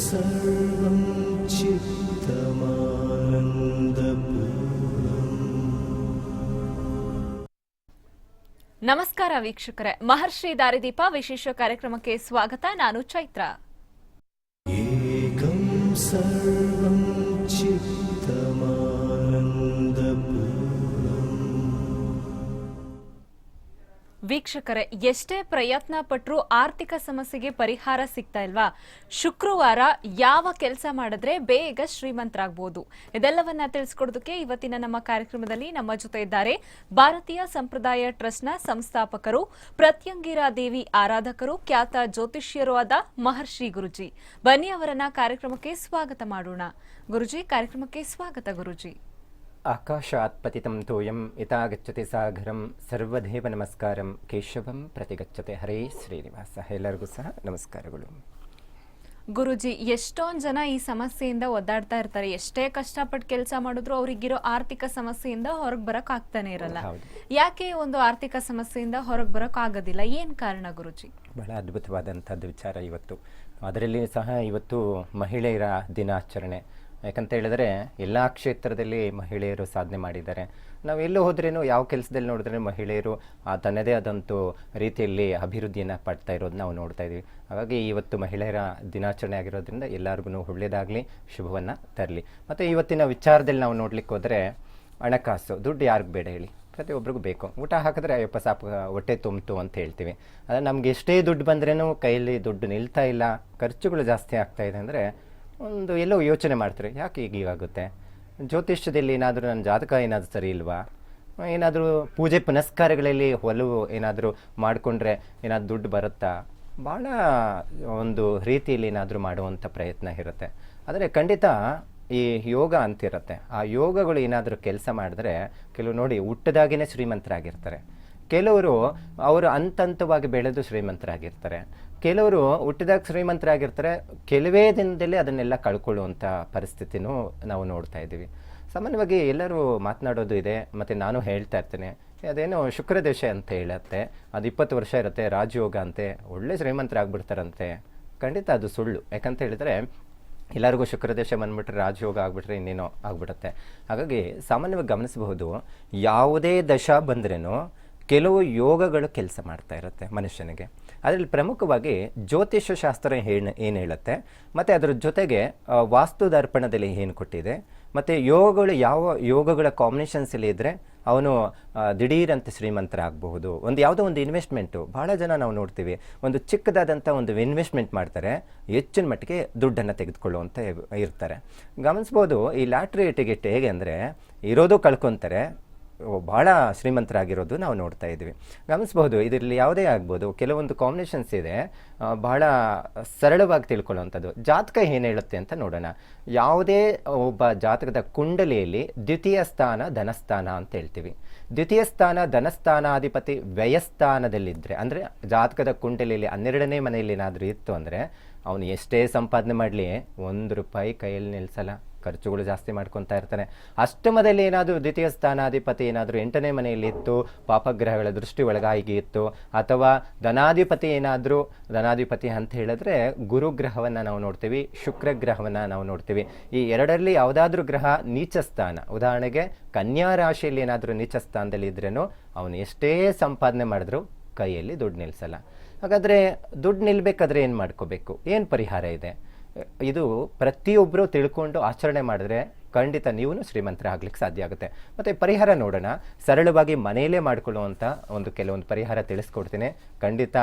सर्वं चित्तमानन्दपूर्णम् ನಮಸ್ಕಾರ ವೀಕ್ಷಕರೇ ಮಹರ್ಷಿ ದಾರಿದೀಪ ವಿಶೇಷ ಕಾರ್ಯಕ್ರಮಕ್ಕೆ ಸ್ವಾಗತ ನಾನು ಚೈತ್ರ ವೀಕ್ಷಕರೇ, ಎಷ್ಟೇ ಪ್ರಯತ್ನ ಪಟ್ಟರೂ ಆರ್ಥಿಕ ಸಮಸ್ಯೆಗೆ ಪರಿಹಾರ ಸಿಗ್ತಾ ಇಲ್ವಾ? ಶುಕ್ರವಾರ ಯಾವ ಕೆಲಸ ಮಾಡಿದ್ರೆ ಬೇಗ ಶ್ರೀಮಂತರಾಗಬಹುದು ಇದೆಲ್ಲವನ್ನ ತಿಳಿಸ್ಕೊಡೋದಕ್ಕೆ ಇವತ್ತಿನ ನಮ್ಮ ಕಾರ್ಯಕ್ರಮದಲ್ಲಿ ನಮ್ಮ ಜೊತೆ ಇದ್ದಾರೆ ಭಾರತೀಯ ಸಂಪ್ರದಾಯ ಟ್ರಸ್ಟ್ನ ಸಂಸ್ಥಾಪಕರು, ಪ್ರತ್ಯಂಗಿರಾ ದೇವಿ ಆರಾಧಕರು, ಖ್ಯಾತ ಜ್ಯೋತಿಷ್ಯರೂ ಆದ ಮಹರ್ಷಿ ಗುರುಜಿ. ಬನ್ನಿ ಅವರನ್ನ ಕಾರ್ಯಕ್ರಮಕ್ಕೆ ಸ್ವಾಗತ ಮಾಡೋಣ. ಗುರುಜಿ, ಕಾರ್ಯಕ್ರಮಕ್ಕೆ ಸ್ವಾಗತ ಗುರುಜಿ. ಆಕಾಶಾತ್ ಪತಿತಂ ತೋಯಂ ಇತಾಗಚ್ಚತೆ ಸಾಗರಂ ಸರ್ವದೇವ ನಮಸ್ಕಾರಂ ಕೇಶವಂ ಪ್ರತಿಗಚ್ಚತೆ ಹರೇ ಶ್ರೀನಿವಾಸ ಎಲ್ಲರಿಗೂ ಸಹ ನಮಸ್ಕಾರಗಳು ಗುರುಜಿ ಎಷ್ಟೊಂದು ಜನ ಈ ಸಮಸ್ಯೆಯಿಂದ ಒದ್ದಾಡ್ತಾ ಇರ್ತಾರೆ. ಎಷ್ಟೇ ಕಷ್ಟಪಟ್ಟು ಕೆಲಸ ಮಾಡಿದ್ರು ಅವ್ರಿಗಿರೋ ಆರ್ಥಿಕ ಸಮಸ್ಯೆಯಿಂದ ಹೊರಗ್ ಬರಕ್ ಆಗ್ತಾನೆ ಇರಲ್ಲ. ಯಾಕೆ ಒಂದು ಆರ್ಥಿಕ ಸಮಸ್ಯೆಯಿಂದ ಹೊರಗ್ ಬರಕ್ ಆಗೋದಿಲ್ಲ? ಏನ್ ಕಾರಣ ಗುರುಜಿ? ಬಹಳ ಅದ್ಭುತವಾದಂಥದ್ದು ವಿಚಾರ ಇವತ್ತು. ಅದರಲ್ಲಿ ಸಹ ಇವತ್ತು ಮಹಿಳೆಯರ ದಿನಾಚರಣೆ. ಯಾಕಂತ ಹೇಳಿದ್ರೆ ಎಲ್ಲ ಕ್ಷೇತ್ರದಲ್ಲಿ ಮಹಿಳೆಯರು ಸಾಧನೆ ಮಾಡಿದ್ದಾರೆ. ನಾವು ಎಲ್ಲೂ ಹೋದ್ರೇನು ಯಾವ ಕೆಲಸದಲ್ಲಿ ನೋಡಿದ್ರೆ ಮಹಿಳೆಯರು ಆ ತನ್ನದೇ ಆದಂಥ ರೀತಿಯಲ್ಲಿ ಅಭಿವೃದ್ಧಿಯನ್ನು ಪಡ್ತಾ ಇರೋದು ನಾವು ನೋಡ್ತಾ ಇದ್ದೀವಿ ಹಾಗಾಗಿ ಇವತ್ತು ಮಹಿಳೆಯರ ದಿನಾಚರಣೆ ಆಗಿರೋದ್ರಿಂದ ಎಲ್ಲರಿಗೂ ಒಳ್ಳೆಯದಾಗಲಿ ಶುಭವನ್ನು ತರಲಿ. ಮತ್ತು ಇವತ್ತಿನ ವಿಚಾರದಲ್ಲಿ ನಾವು ನೋಡ್ಲಿಕ್ಕೆ ಹೋದರೆ ಹಣಕಾಸು, ದುಡ್ಡು ಯಾರಿಗೆ ಬೇಡ ಹೇಳಿ. ಪ್ರತಿಯೊಬ್ಬರಿಗೂ ಬೇಕು. ಊಟ ಹಾಕಿದ್ರೆ ಅಯ್ಯಪ್ಪ ಸಾಕು ಹೊಟ್ಟೆ ತುಂಬಿತು ಅಂತ ಹೇಳ್ತೀವಿ. ಆದರೆ ನಮ್ಗೆ ಎಷ್ಟೇ ದುಡ್ಡು ಬಂದ್ರೇನು ಕೈಯಲ್ಲಿ ದುಡ್ಡು ನಿಲ್ತಾ ಇಲ್ಲ. ಖರ್ಚುಗಳು ಜಾಸ್ತಿ ಆಗ್ತಾ ಇದೆ ಅಂದರೆ ಒಂದು ಎಲ್ಲೋ ಯೋಚನೆ ಮಾಡ್ತಾರೆ, ಯಾಕೆ ಈಗ ಹೀಗಾಗುತ್ತೆ? ಜ್ಯೋತಿಷ್ಯದಲ್ಲಿ ಏನಾದರೂ ನನ್ನ ಜಾತಕ ಏನಾದರೂ ಸರಿ ಇಲ್ವಾ? ಏನಾದರೂ ಪೂಜೆ ಪುನಸ್ಕಾರಗಳಲ್ಲಿ ಒಲವು ಏನಾದರೂ ಮಾಡಿಕೊಂಡ್ರೆ ಏನಾದರೂ ದುಡ್ಡು ಬರುತ್ತಾ? ಭಾಳ ಒಂದು ರೀತಿಯಲ್ಲಿ ಏನಾದರೂ ಮಾಡುವಂಥ ಪ್ರಯತ್ನ ಇರುತ್ತೆ. ಆದರೆ ಖಂಡಿತ ಈ ಯೋಗ ಅಂತಿರುತ್ತೆ. ಆ ಯೋಗಗಳು ಏನಾದರೂ ಕೆಲಸ ಮಾಡಿದ್ರೆ ಕೆಲವು ನೋಡಿ ಹುಟ್ಟದಾಗಿನೇ ಶ್ರೀಮಂತರಾಗಿರ್ತಾರೆ. ಕೆಲವರು ಅವರು ಹಂತ ಹಂತವಾಗಿ ಬೆಳೆದು ಶ್ರೀಮಂತರಾಗಿರ್ತಾರೆ. ಕೆಲವರು ಹುಟ್ಟಿದಾಗ ಶ್ರೀಮಂತರಾಗಿರ್ತಾರೆ, ಕೆಲವೇ ದಿನದಲ್ಲಿ ಅದನ್ನೆಲ್ಲ ಕಳ್ಕೊಳ್ಳುವಂಥ ಪರಿಸ್ಥಿತಿನೂ ನಾವು ನೋಡ್ತಾ ಇದ್ದೀವಿ. ಸಾಮಾನ್ಯವಾಗಿ ಎಲ್ಲರೂ ಮಾತನಾಡೋದು ಇದೆ, ಮತ್ತು ನಾನು ಹೇಳ್ತಾ ಇರ್ತೇನೆ, ಅದೇನೋ ಶುಕ್ರದೇಶ ಅಂತ ಹೇಳುತ್ತೆ, ಅದು ಇಪ್ಪತ್ತು ವರ್ಷ ಇರುತ್ತೆ, ರಾಜಯೋಗ ಅಂತೆ, ಒಳ್ಳೆ ಶ್ರೀಮಂತರಾಗ್ಬಿಡ್ತಾರಂತೆ, ಖಂಡಿತ ಅದು ಸುಳ್ಳು. ಯಾಕಂತ ಹೇಳಿದ್ರೆ, ಎಲ್ಲರಿಗೂ ಶುಕ್ರದೇಶ ಬಂದ್ಬಿಟ್ರೆ ರಾಜಯೋಗ ಆಗ್ಬಿಟ್ರೆ ಇನ್ನೇನೋ ಆಗ್ಬಿಡುತ್ತೆ. ಹಾಗಾಗಿ ಸಾಮಾನ್ಯವಾಗಿ ಗಮನಿಸಬಹುದು, ಯಾವುದೇ ದಶ ಬಂದ್ರೂ ಕೆಲವು ಯೋಗಗಳು ಕೆಲಸ ಮಾಡ್ತಾ ಇರುತ್ತೆ ಮನುಷ್ಯನಿಗೆ. ಅದರಲ್ಲಿ ಪ್ರಮುಖವಾಗಿ ಜ್ಯೋತಿಷ್ಯ ಶಾಸ್ತ್ರ ಏನು ಏನು ಹೇಳುತ್ತೆ? ಮತ್ತು ಅದರ ಜೊತೆಗೆ ವಾಸ್ತು ದರ್ಪಣದಲ್ಲಿ ಏನು ಕೊಟ್ಟಿದೆ? ಮತ್ತು ಯೋಗಗಳು ಯಾವ ಯೋಗಗಳ ಕಾಂಬಿನೇಷನ್ಸಲ್ಲಿ ಇದ್ದರೆ ಅವನು ದಿಢೀರಂತೆ ಶ್ರೀಮಂತರಾಗಬಹುದು. ಒಂದು ಯಾವುದೋ ಒಂದು ಇನ್ವೆಸ್ಟ್ಮೆಂಟು ಭಾಳ ಜನ ನಾವು ನೋಡ್ತೀವಿ. ಒಂದು ಚಿಕ್ಕದಾದಂಥ ಒಂದು ಇನ್ವೆಸ್ಟ್ಮೆಂಟ್ ಮಾಡ್ತಾರೆ. ಹೆಚ್ಚಿನ ಮಟ್ಟಿಗೆ ದುಡ್ಡನ್ನು ತೆಗೆದುಕೊಳ್ಳುವಂಥ ಇರ್ತಾರೆ. ಗಮನಿಸ್ಬೋದು, ಈ ಲಾಟ್ರಿ ಟಿಕೆಟ್ ಹೇಗೆ ಅಂದರೆ, ಇರೋದು ಕಳ್ಕೊತಾರೆ ಭಾಳ ಶ್ರೀಮಂತರಾಗಿರೋದು ನಾವು ನೋಡ್ತಾ ಇದ್ದೀವಿ. ಗಮನಿಸಬಹುದು, ಇದರಲ್ಲಿ ಯಾವುದೇ ಆಗ್ಬೋದು, ಕೆಲವೊಂದು ಕಾಂಬಿನೇಷನ್ಸ್ ಇದೆ ಬಹಳ ಸರಳವಾಗಿ ತಿಳ್ಕೊಳ್ಳುವಂಥದ್ದು. ಜಾತಕ ಏನು ಹೇಳುತ್ತೆ ಅಂತ ನೋಡೋಣ. ಯಾವುದೇ ಒಬ್ಬ ಜಾತಕದ ಕುಂಡಲಿಯಲ್ಲಿ ದ್ವಿತೀಯ ಸ್ಥಾನ ಧನಸ್ಥಾನ ಅಂತ ಹೇಳ್ತೀವಿ. ದ್ವಿತೀಯ ಸ್ಥಾನ ಧನಸ್ಥಾನಾಧಿಪತಿ ವ್ಯಯಸ್ಥಾನದಲ್ಲಿದ್ದರೆ ಅಂದರೆ ಜಾತಕದ ಕುಂಡಲಿಯಲ್ಲಿ ಹನ್ನೆರಡನೇ ಮನೆಯಲ್ಲಿ ಏನಾದರೂ ಇತ್ತು ಅಂದರೆ, ಅವನು ಎಷ್ಟೇ ಸಂಪಾದನೆ ಮಾಡಲಿ ಒಂದು ರೂಪಾಯಿ ಕೈಯಲ್ಲಿ ನಿಲ್ಲಿಸಲ್ಲ ಖರ್ಚುಗಳು ಜಾಸ್ತಿ ಮಾಡ್ಕೊತಾ ಇರ್ತಾನೆ. ಅಷ್ಟಮದಲ್ಲಿ ಏನಾದರೂ ದ್ವಿತೀಯ ಸ್ಥಾನಾಧಿಪತಿ ಏನಾದರೂ ಎಂಟನೇ ಮನೆಯಲ್ಲಿ ಇತ್ತು, ಪಾಪಗ್ರಹಗಳ ದೃಷ್ಟಿ ಒಳಗಾಗಿ ಇತ್ತು, ಅಥವಾ ಧನಾಧಿಪತಿ ಏನಾದರೂ, ಧನಾಧಿಪತಿ ಅಂತ ಹೇಳಿದ್ರೆ ಗುರುಗ್ರಹವನ್ನು ನಾವು ನೋಡ್ತೀವಿ, ಶುಕ್ರ ಗ್ರಹವನ್ನು ನಾವು ನೋಡ್ತೀವಿ. ಈ ಎರಡರಲ್ಲಿ ಯಾವುದಾದ್ರೂ ಗ್ರಹ ನೀಚ ಸ್ಥಾನ. ಉದಾಹರಣೆಗೆ ಕನ್ಯಾ ರಾಶಿಯಲ್ಲಿ ಏನಾದರೂ ನೀಚ ಸ್ಥಾನದಲ್ಲಿ ಇದ್ರೇನು ಅವನು ಎಷ್ಟೇ ಸಂಪಾದನೆ ಮಾಡಿದ್ರು ಕೈಯಲ್ಲಿ ದುಡ್ಡು ನಿಲ್ಲಿಸಲ್ಲ ಹಾಗಾದರೆ ದುಡ್ಡು ನಿಲ್ಲಬೇಕಾದ್ರೆ ಏನು ಮಾಡ್ಕೋಬೇಕು? ಏನು ಪರಿಹಾರ ಇದೆ? ಇದು ಪ್ರತಿಯೊಬ್ಬರು ತಿಳ್ಕೊಂಡು ಆಚರಣೆ ಮಾಡಿದ್ರೆ ಖಂಡಿತ ನೀವು ಶ್ರೀಮಂತರ ಆಗ್ಲಿಕ್ಕೆ ಸಾಧ್ಯ ಆಗುತ್ತೆ. ಮತ್ತು ಪರಿಹಾರ ನೋಡೋಣ. ಸರಳವಾಗಿ ಮನೆಯಲ್ಲೇ ಮಾಡ್ಕೊಳ್ಳುವಂಥ ಒಂದು ಕೆಲವೊಂದು ಪರಿಹಾರ ತಿಳಿಸ್ಕೊಡ್ತೀನಿ. ಖಂಡಿತ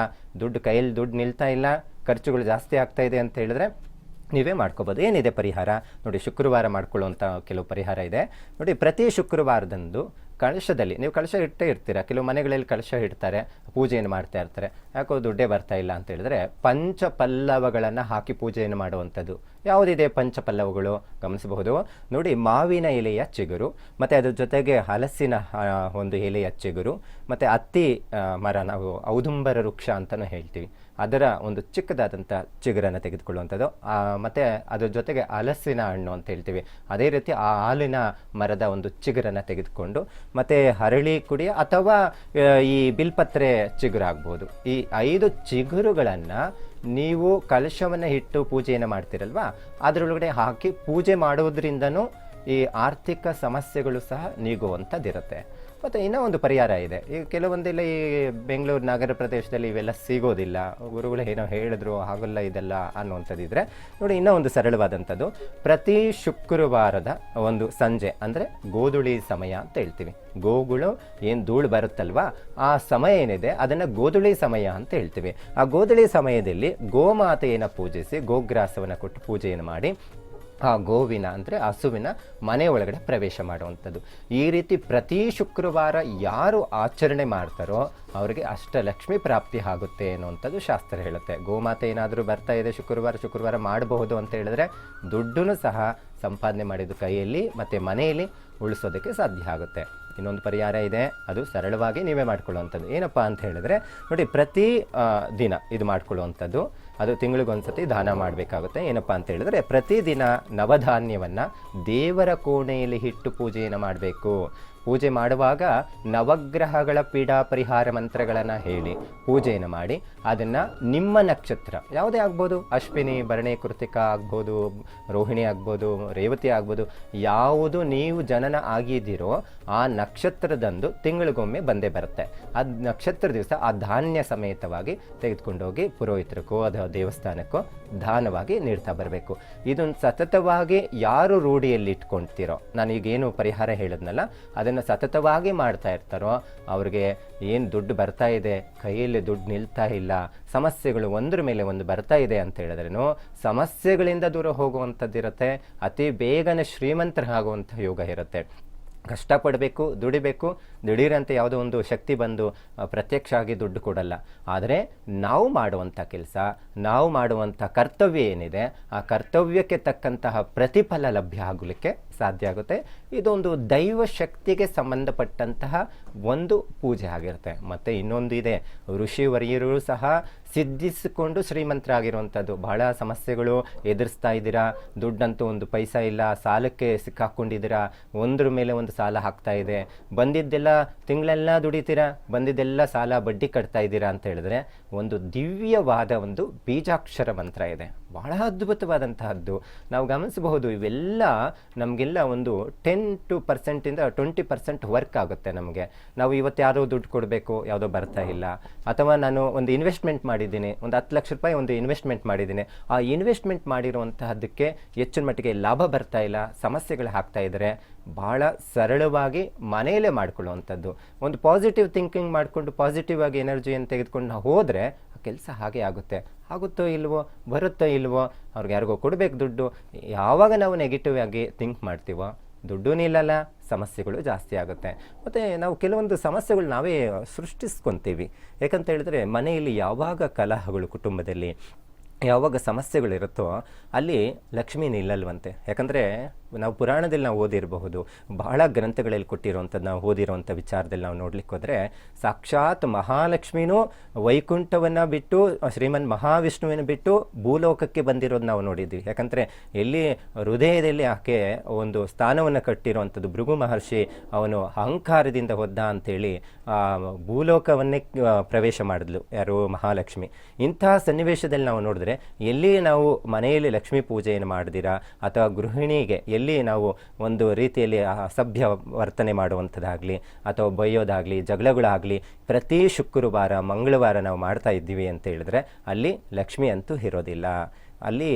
ದುಡ್ಡು ಕೈಯಲ್ಲಿ ದುಡ್ಡು ನಿಲ್ತಾ ಇಲ್ಲ, ಖರ್ಚುಗಳು ಜಾಸ್ತಿ ಆಗ್ತಾ ಇದೆ ಅಂತ ಹೇಳಿದ್ರೆ ನೀವೇ ಮಾಡ್ಕೋಬೋದು. ಏನಿದೆ ಪರಿಹಾರ? ನೋಡಿ, ಶುಕ್ರವಾರ ಮಾಡ್ಕೊಳ್ಳುವಂಥ ಕೆಲವು ಪರಿಹಾರ ಇದೆ. ನೋಡಿ, ಪ್ರತಿ ಶುಕ್ರವಾರದಂದು ಕಳಶದಲ್ಲಿ, ನೀವು ಕಳಶ ಇಟ್ಟೇ ಇರ್ತೀರ? ಕೆಲವು ಮನೆಗಳಲ್ಲಿ ಕಳಶ ಇಡ್ತಾರೆ, ಪೂಜೆಯನ್ನು ಮಾಡ್ತಾ ಇರ್ತಾರೆ. ಯಾಕೋ ದುಡ್ಡೇ ಬರ್ತಾ ಇಲ್ಲ ಅಂತ ಹೇಳಿದ್ರೆ ಪಂಚ ಪಲ್ಲವಗಳನ್ನು ಹಾಕಿ ಪೂಜೆಯನ್ನು ಮಾಡುವಂಥದ್ದು. ಯಾವುದಿದೆ ಪಂಚ ಪಲ್ಲವಗಳು ಗಮನಿಸಬಹುದು. ನೋಡಿ, ಮಾವಿನ ಎಲೆಯ ಚಿಗುರು, ಮತ್ತು ಅದ್ರ ಜೊತೆಗೆ ಹಲಸಿನ ಒಂದು ಎಲೆಯ ಚಿಗುರು, ಮತ್ತು ಅತ್ತಿ ಮರ, ನಾವು ಔದುಂಬರ ವೃಕ್ಷ ಅಂತಲೂ ಹೇಳ್ತೀವಿ. ಅದರ ಒಂದು ಚಿಕ್ಕದಾದಂಥ ಚಿಗುರನ್ನು ತೆಗೆದುಕೊಳ್ಳುವಂಥದ್ದು. ಮತ್ತು ಅದರ ಜೊತೆಗೆ ಹಲಸಿನ ಹಣ್ಣು ಅಂತ ಹೇಳ್ತೀವಿ. ಅದೇ ರೀತಿ ಆ ಹಾಲಿನ ಮರದ ಒಂದು ಚಿಗುರನ್ನು ತೆಗೆದುಕೊಂಡು, ಮತ್ತು ಹರಳಿ ಕುಡಿ ಅಥವಾ ಈ ಬಿಲ್ಪತ್ರೆ ಚಿಗುರು ಆಗ್ಬೋದು ಈ ಐದು ಚಿಗುರುಗಳನ್ನು ನೀವು ಕಲಶವನ್ನು ಇಟ್ಟು ಪೂಜೆಯನ್ನು ಮಾಡ್ತೀರಲ್ವಾ? ಅದರೊಳಗಡೆ ಹಾಕಿ ಪೂಜೆ ಮಾಡೋದ್ರಿಂದನೂ ಈ ಆರ್ಥಿಕ ಸಮಸ್ಯೆಗಳು ಸಹ ನೀಗುವಂಥದ್ದಿರುತ್ತೆ. ಮತ್ತು ಇನ್ನೂ ಒಂದು ಪರಿಹಾರ ಇದೆ. ಈ ಕೆಲವೊಂದೆಲ್ಲ ಈ ಬೆಂಗಳೂರು ನಗರ ಪ್ರದೇಶದಲ್ಲಿ ಇವೆಲ್ಲ ಸಿಗೋದಿಲ್ಲ. ಗುರುಗಳು ಏನೋ ಹೇಳಿದ್ರು, ಹಾಗಲ್ಲ ಇದೆಲ್ಲ ಅನ್ನುವಂಥದ್ದಿದ್ರೆ ನೋಡಿ ಇನ್ನೂ ಒಂದು ಸರಳವಾದಂಥದ್ದು. ಪ್ರತಿ ಶುಕ್ರವಾರದ ಒಂದು ಸಂಜೆ ಅಂದರೆ ಗೋಧುಳಿ ಸಮಯ ಅಂತ ಹೇಳ್ತೀವಿ. ಗೋಗಳು ಏನು ಧೂಳು ಬರುತ್ತಲ್ವಾ? ಆ ಸಮಯ ಏನಿದೆ ಅದನ್ನು ಗೋಧುಳಿ ಸಮಯ ಅಂತ ಹೇಳ್ತೀವಿ. ಆ ಗೋಧುಳಿ ಸಮಯದಲ್ಲಿ ಗೋಮಾತೆಯನ್ನು ಪೂಜಿಸಿ, ಗೋಗ್ರಾಸವನ್ನು ಕೊಟ್ಟು ಪೂಜೆಯನ್ನು ಮಾಡಿ ಆ ಗೋವಿನ ಅಂದರೆ ಹಸುವಿನ ಮನೆ ಒಳಗಡೆ ಪ್ರವೇಶ ಮಾಡುವಂಥದ್ದು. ಈ ರೀತಿ ಪ್ರತಿ ಶುಕ್ರವಾರ ಯಾರು ಆಚರಣೆ ಮಾಡ್ತಾರೋ ಅವರಿಗೆ ಅಷ್ಟಲಕ್ಷ್ಮಿ ಪ್ರಾಪ್ತಿ ಆಗುತ್ತೆ ಅನ್ನುವಂಥದ್ದು ಶಾಸ್ತ್ರ ಹೇಳುತ್ತೆ. ಗೋಮಾತೆ ಏನಾದರೂ ಬರ್ತಾ ಇದೆ ಶುಕ್ರವಾರ ಶುಕ್ರವಾರ ಮಾಡಬಹುದು ಅಂತ ಹೇಳಿದ್ರೆ ದುಡ್ಡನ್ನು ಸಹ ಸಂಪಾದನೆ ಮಾಡಿದ ಕೈಯಲ್ಲಿ ಮತ್ತು ಮನೆಯಲ್ಲಿ ಉಳಿಸೋದಕ್ಕೆ ಸಾಧ್ಯ ಆಗುತ್ತೆ. ಇನ್ನೊಂದು ಪರಿಹಾರ ಇದೆ, ಅದು ಸರಳವಾಗಿ ನೀವೇ ಮಾಡ್ಕೊಳ್ಳುವಂಥದ್ದು. ಏನಪ್ಪಾ ಅಂತ ಹೇಳಿದ್ರೆ ನೋಡಿ ಪ್ರತಿ ದಿನ ಇದು ಮಾಡ್ಕೊಳ್ಳುವಂಥದ್ದು. ಅದು ತಿಂಗಳಿಗೊಂದ್ಸತಿ ದಾನ ಮಾಡಬೇಕಾಗುತ್ತೆ. ಏನಪ್ಪ ಅಂತ ಹೇಳಿದ್ರೆ ಪ್ರತಿದಿನ ನವಧಾನ್ಯವನ್ನು ದೇವರ ಕೋಣೆಯಲ್ಲಿ ಹಿಟ್ಟು ಪೂಜೆಯನ್ನು ಮಾಡಬೇಕು. ಪೂಜೆ ಮಾಡುವಾಗ ನವಗ್ರಹಗಳ ಪೀಡಾ ಪರಿಹಾರ ಮಂತ್ರಗಳನ್ನು ಹೇಳಿ ಪೂಜೆಯನ್ನು ಮಾಡಿ ಅದನ್ನು ನಿಮ್ಮ ನಕ್ಷತ್ರ, ಯಾವುದೇ ಆಗ್ಬೋದು, ಅಶ್ವಿನಿ, ಭರಣಿ, ಕೃತಿಕ ಆಗ್ಬೋದು, ರೋಹಿಣಿ ಆಗ್ಬೋದು, ರೇವತಿ ಆಗ್ಬೋದು, ಯಾವುದು ನೀವು ಜನನ ಆಗಿದ್ದೀರೋ ಆ ನಕ್ಷತ್ರದಂದು ತಿಂಗಳಿಗೊಮ್ಮೆ ಬಂದೇ ಬರುತ್ತೆ. ಆ ನಕ್ಷತ್ರ ದಿವಸ ಆ ಧಾನ್ಯ ಸಮೇತವಾಗಿ ತೆಗೆದುಕೊಂಡೋಗಿ ಪುರೋಹಿತರಿಗೋ ಅಥವಾ ದೇವಸ್ಥಾನಕ್ಕೋ ದಾನವಾಗಿ ನೀಡ್ತಾ ಬರಬೇಕು. ಇದನ್ನು ಸತತವಾಗಿ ಯಾರು ರೂಢಿಯಲ್ಲಿ ಇಟ್ಕೊಳ್ತೀರೋ ನಾನು ಈಗೇನು ಪರಿಹಾರ ಹೇಳಿದ್ನಲ್ಲ ಸತತವಾಗಿ ಮಾಡ್ತಾ ಇರ್ತಾರೋ, ಅವ್ರಿಗೆ ಏನು ದುಡ್ಡು ಬರ್ತಾ ಇದೆ, ಕೈಯಲ್ಲಿ ದುಡ್ಡು ನಿಲ್ತಾ ಇಲ್ಲ, ಸಮಸ್ಯೆಗಳು ಒಂದ್ರ ಮೇಲೆ ಒಂದು ಬರ್ತಾ ಇದೆ ಅಂತ ಹೇಳಿದ್ರೇನು, ಸಮಸ್ಯೆಗಳಿಂದ ದೂರ ಹೋಗುವಂಥದ್ದಿರುತ್ತೆ, ಅತಿ ಬೇಗನೆ ಶ್ರೀಮಂತರಾಗುವಂಥ ಯೋಗ ಇರುತ್ತೆ. ಕಷ್ಟಪಡಬೇಕು, ದುಡಿಬೇಕು ದಿಢೀರಂತೆ ಯಾವುದೋ ಒಂದು ಶಕ್ತಿ ಬಂದು ಪ್ರತ್ಯಕ್ಷ ಆಗಿ ದುಡ್ಡು ಕೊಡಲ್ಲ. ಆದರೆ ನಾವು ಮಾಡುವಂಥ ಕೆಲಸ, ನಾವು ಮಾಡುವಂಥ ಕರ್ತವ್ಯ ಏನಿದೆ, ಆ ಕರ್ತವ್ಯಕ್ಕೆ ತಕ್ಕಂತಹ ಪ್ರತಿಫಲ ಲಭ್ಯ ಆಗಲಿಕ್ಕೆ ಸಾಧ್ಯ ಆಗುತ್ತೆ. ಇದೊಂದು ದೈವ ಶಕ್ತಿಗೆ ಸಂಬಂಧಪಟ್ಟಂತಹ ಒಂದು ಪೂಜೆ ಆಗಿರುತ್ತೆ. ಮತ್ತು ಇನ್ನೊಂದು ಇದೆ ಋಷಿವರಿಯರು ಸಹ ಸಿದ್ಧಿಸಿಕೊಂಡು ಶ್ರೀಮಂತರಾಗಿರುವಂಥದ್ದು. ಬಹಳ ಸಮಸ್ಯೆಗಳು ಎದುರಿಸ್ತಾ ಇದ್ದೀರಾ, ದುಡ್ಡಂತೂ ಒಂದು ಪೈಸಾ ಇಲ್ಲ, ಸಾಲಕ್ಕೆ ಸಿಕ್ಕಾಕ್ಕೊಂಡಿದ್ದೀರಾ ಒಂದ್ರ ಮೇಲೆ ಒಂದು ಸಾಲ ಹಾಕ್ತಾ ಇದೆ. ಬಂದಿದ್ದೆಲ್ಲ ತಿಂಗಳೆಲ್ಲ ದುಡಿತೀರಾ? ಬಂದಿದ್ದೆಲ್ಲ ಸಾಲ ಬಡ್ಡಿ ಕಟ್ತಾ ಇದ್ದೀರಾ ಅಂತ ಹೇಳಿದ್ರೆ ಒಂದು ದಿವ್ಯವಾದ ಒಂದು ಬೀಜಾಕ್ಷರ ಮಂತ್ರ ಇದೆ. ಬಹಳ ಅದ್ಭುತವಾದಂತಹದ್ದು. ನಾವು ಗಮನಿಸಬಹುದು, ಇವೆಲ್ಲ ನಮಗೆಲ್ಲ ಒಂದು ಟೆನ್ ಟು ಪರ್ಸೆಂಟಿಂದ ಟ್ವೆಂಟಿ ಪರ್ಸೆಂಟ್ ವರ್ಕ್ ಆಗುತ್ತೆ ನಮಗೆ. ನಾವು ಇವತ್ತು ಯಾರೋ ದುಡ್ಡು ಕೊಡಬೇಕು, ಯಾವುದೋ ಬರ್ತಾ ಇಲ್ಲ. ಅಥವಾ ನಾನು ಒಂದು ಇನ್ವೆಸ್ಟ್ಮೆಂಟ್ ಮಾಡಿದ್ದೀನಿ, ಒಂದು ಹತ್ತು ಲಕ್ಷ ರೂಪಾಯಿ ಒಂದು ಇನ್ವೆಸ್ಟ್ಮೆಂಟ್ ಮಾಡಿದ್ದೀನಿ. ಆ ಇನ್ವೆಸ್ಟ್ಮೆಂಟ್ ಮಾಡಿರುವಂತಹದ್ದಕ್ಕೆ ಹೆಚ್ಚಿನ ಮಟ್ಟಿಗೆ ಲಾಭ ಬರ್ತಾ ಇಲ್ಲ, ಸಮಸ್ಯೆಗಳು ಹಾಕ್ತಾ ಇದ್ದಾರೆ ಭಾಳ ಸರಳವಾಗಿ ಮನೆಯಲ್ಲೇ ಮಾಡ್ಕೊಳ್ಳುವಂಥದ್ದು. ಒಂದು ಪಾಸಿಟಿವ್ ಥಿಂಕಿಂಗ್ ಮಾಡಿಕೊಂಡು ಪಾಸಿಟಿವ್ ಆಗಿ ಎನರ್ಜಿಯನ್ನು ತೆಗೆದುಕೊಂಡು ನಾವು ಹೋದರೆ ಆ ಕೆಲಸ ಹಾಗೆ ಆಗುತ್ತೆ. ಆಗುತ್ತೋ ಇಲ್ವೋ, ಬರುತ್ತೋ ಇಲ್ವೋ, ಅವ್ರಿಗೆ ಯಾರಿಗೋ ಕೊಡಬೇಕು ದುಡ್ಡು, ಯಾವಾಗ ನಾವು ನೆಗೆಟಿವ್ ಆಗಿ ಥಿಂಕ್ ಮಾಡ್ತೀವೋ ದುಡ್ಡು ನಿಲ್ಲಲ್ಲ ಸಮಸ್ಯೆಗಳು ಜಾಸ್ತಿ ಆಗುತ್ತೆ. ಮತ್ತು ನಾವು ಕೆಲವೊಂದು ಸಮಸ್ಯೆಗಳು ನಾವೇ ಸೃಷ್ಟಿಸ್ಕೊತೀವಿ. ಯಾಕಂತ ಹೇಳಿದ್ರೆ ಮನೆಯಲ್ಲಿ ಯಾವಾಗ ಕಲಹಗಳು ಕುಟುಂಬದಲ್ಲಿ ಯಾವಾಗ ಸಮಸ್ಯೆಗಳಿರುತ್ತೋ ಅಲ್ಲಿ ಲಕ್ಷ್ಮೀ ನಿಲ್ಲಲ್ವಂತೆ. ಯಾಕಂದರೆ ನಾವು ಪುರಾಣದಲ್ಲಿ ನಾವು ಓದಿರಬಹುದು. ಬಹಳ ಗ್ರಂಥಗಳಲ್ಲಿ ಕೊಟ್ಟಿರುವಂಥದ್ದು, ನಾವು ಓದಿರುವಂಥ ವಿಚಾರದಲ್ಲಿ ನಾವು ನೋಡ್ಲಿಕ್ಕೆ ಹೋದರೆ ಸಾಕ್ಷಾತ್ ಮಹಾಲಕ್ಷ್ಮಿನೂ ವೈಕುಂಠವನ್ನು ಬಿಟ್ಟು, ಶ್ರೀಮನ್ ಮಹಾವಿಷ್ಣುವಿನ ಬಿಟ್ಟು ಭೂಲೋಕಕ್ಕೆ ಬಂದಿರೋದು ನಾವು ನೋಡಿದ್ವಿ ಯಾಕಂದರೆ ಎಲ್ಲಿ ಹೃದಯದಲ್ಲಿ ಆಕೆ ಒಂದು ಸ್ಥಾನವನ್ನು ಕಟ್ಟಿರುವಂಥದ್ದು, ಭೃಗು ಮಹರ್ಷಿ ಅವನು ಅಹಂಕಾರದಿಂದ ಹೋದ ಅಂಥೇಳಿ ಭೂಲೋಕವನ್ನೇ ಪ್ರವೇಶ ಮಾಡಿದ್ಲು ಯಾರು ಮಹಾಲಕ್ಷ್ಮಿ. ಇಂತಹ ಸನ್ನಿವೇಶದಲ್ಲಿ ನಾವು ನೋಡಿದ್ರೆ ಎಲ್ಲಿ ನಾವು ಮನೆಯಲ್ಲಿ ಲಕ್ಷ್ಮೀ ಪೂಜೆಯನ್ನು ಮಾಡಿದಿರಾ ಅಥವಾ ಗೃಹಿಣಿಗೆ ಎಲ್ಲಿ ನಾವು ಒಂದು ರೀತಿಯಲ್ಲಿ ಅಸಭ್ಯ ವರ್ತನೆ ಮಾಡುವಂಥದ್ದಾಗಲಿ ಅಥವಾ ಬೈಯೋದಾಗಲಿ ಜಗಳಗಳಾಗಲಿ ಪ್ರತಿ ಶುಕ್ರವಾರ ಮಂಗಳವಾರ ನಾವು ಮಾಡ್ತಾ ಇದ್ದೀವಿ ಅಂತ ಹೇಳಿದ್ರೆ ಅಲ್ಲಿ ಲಕ್ಷ್ಮಿ ಅಂತೂ ಇರೋದಿಲ್ಲ. ಅಲ್ಲಿ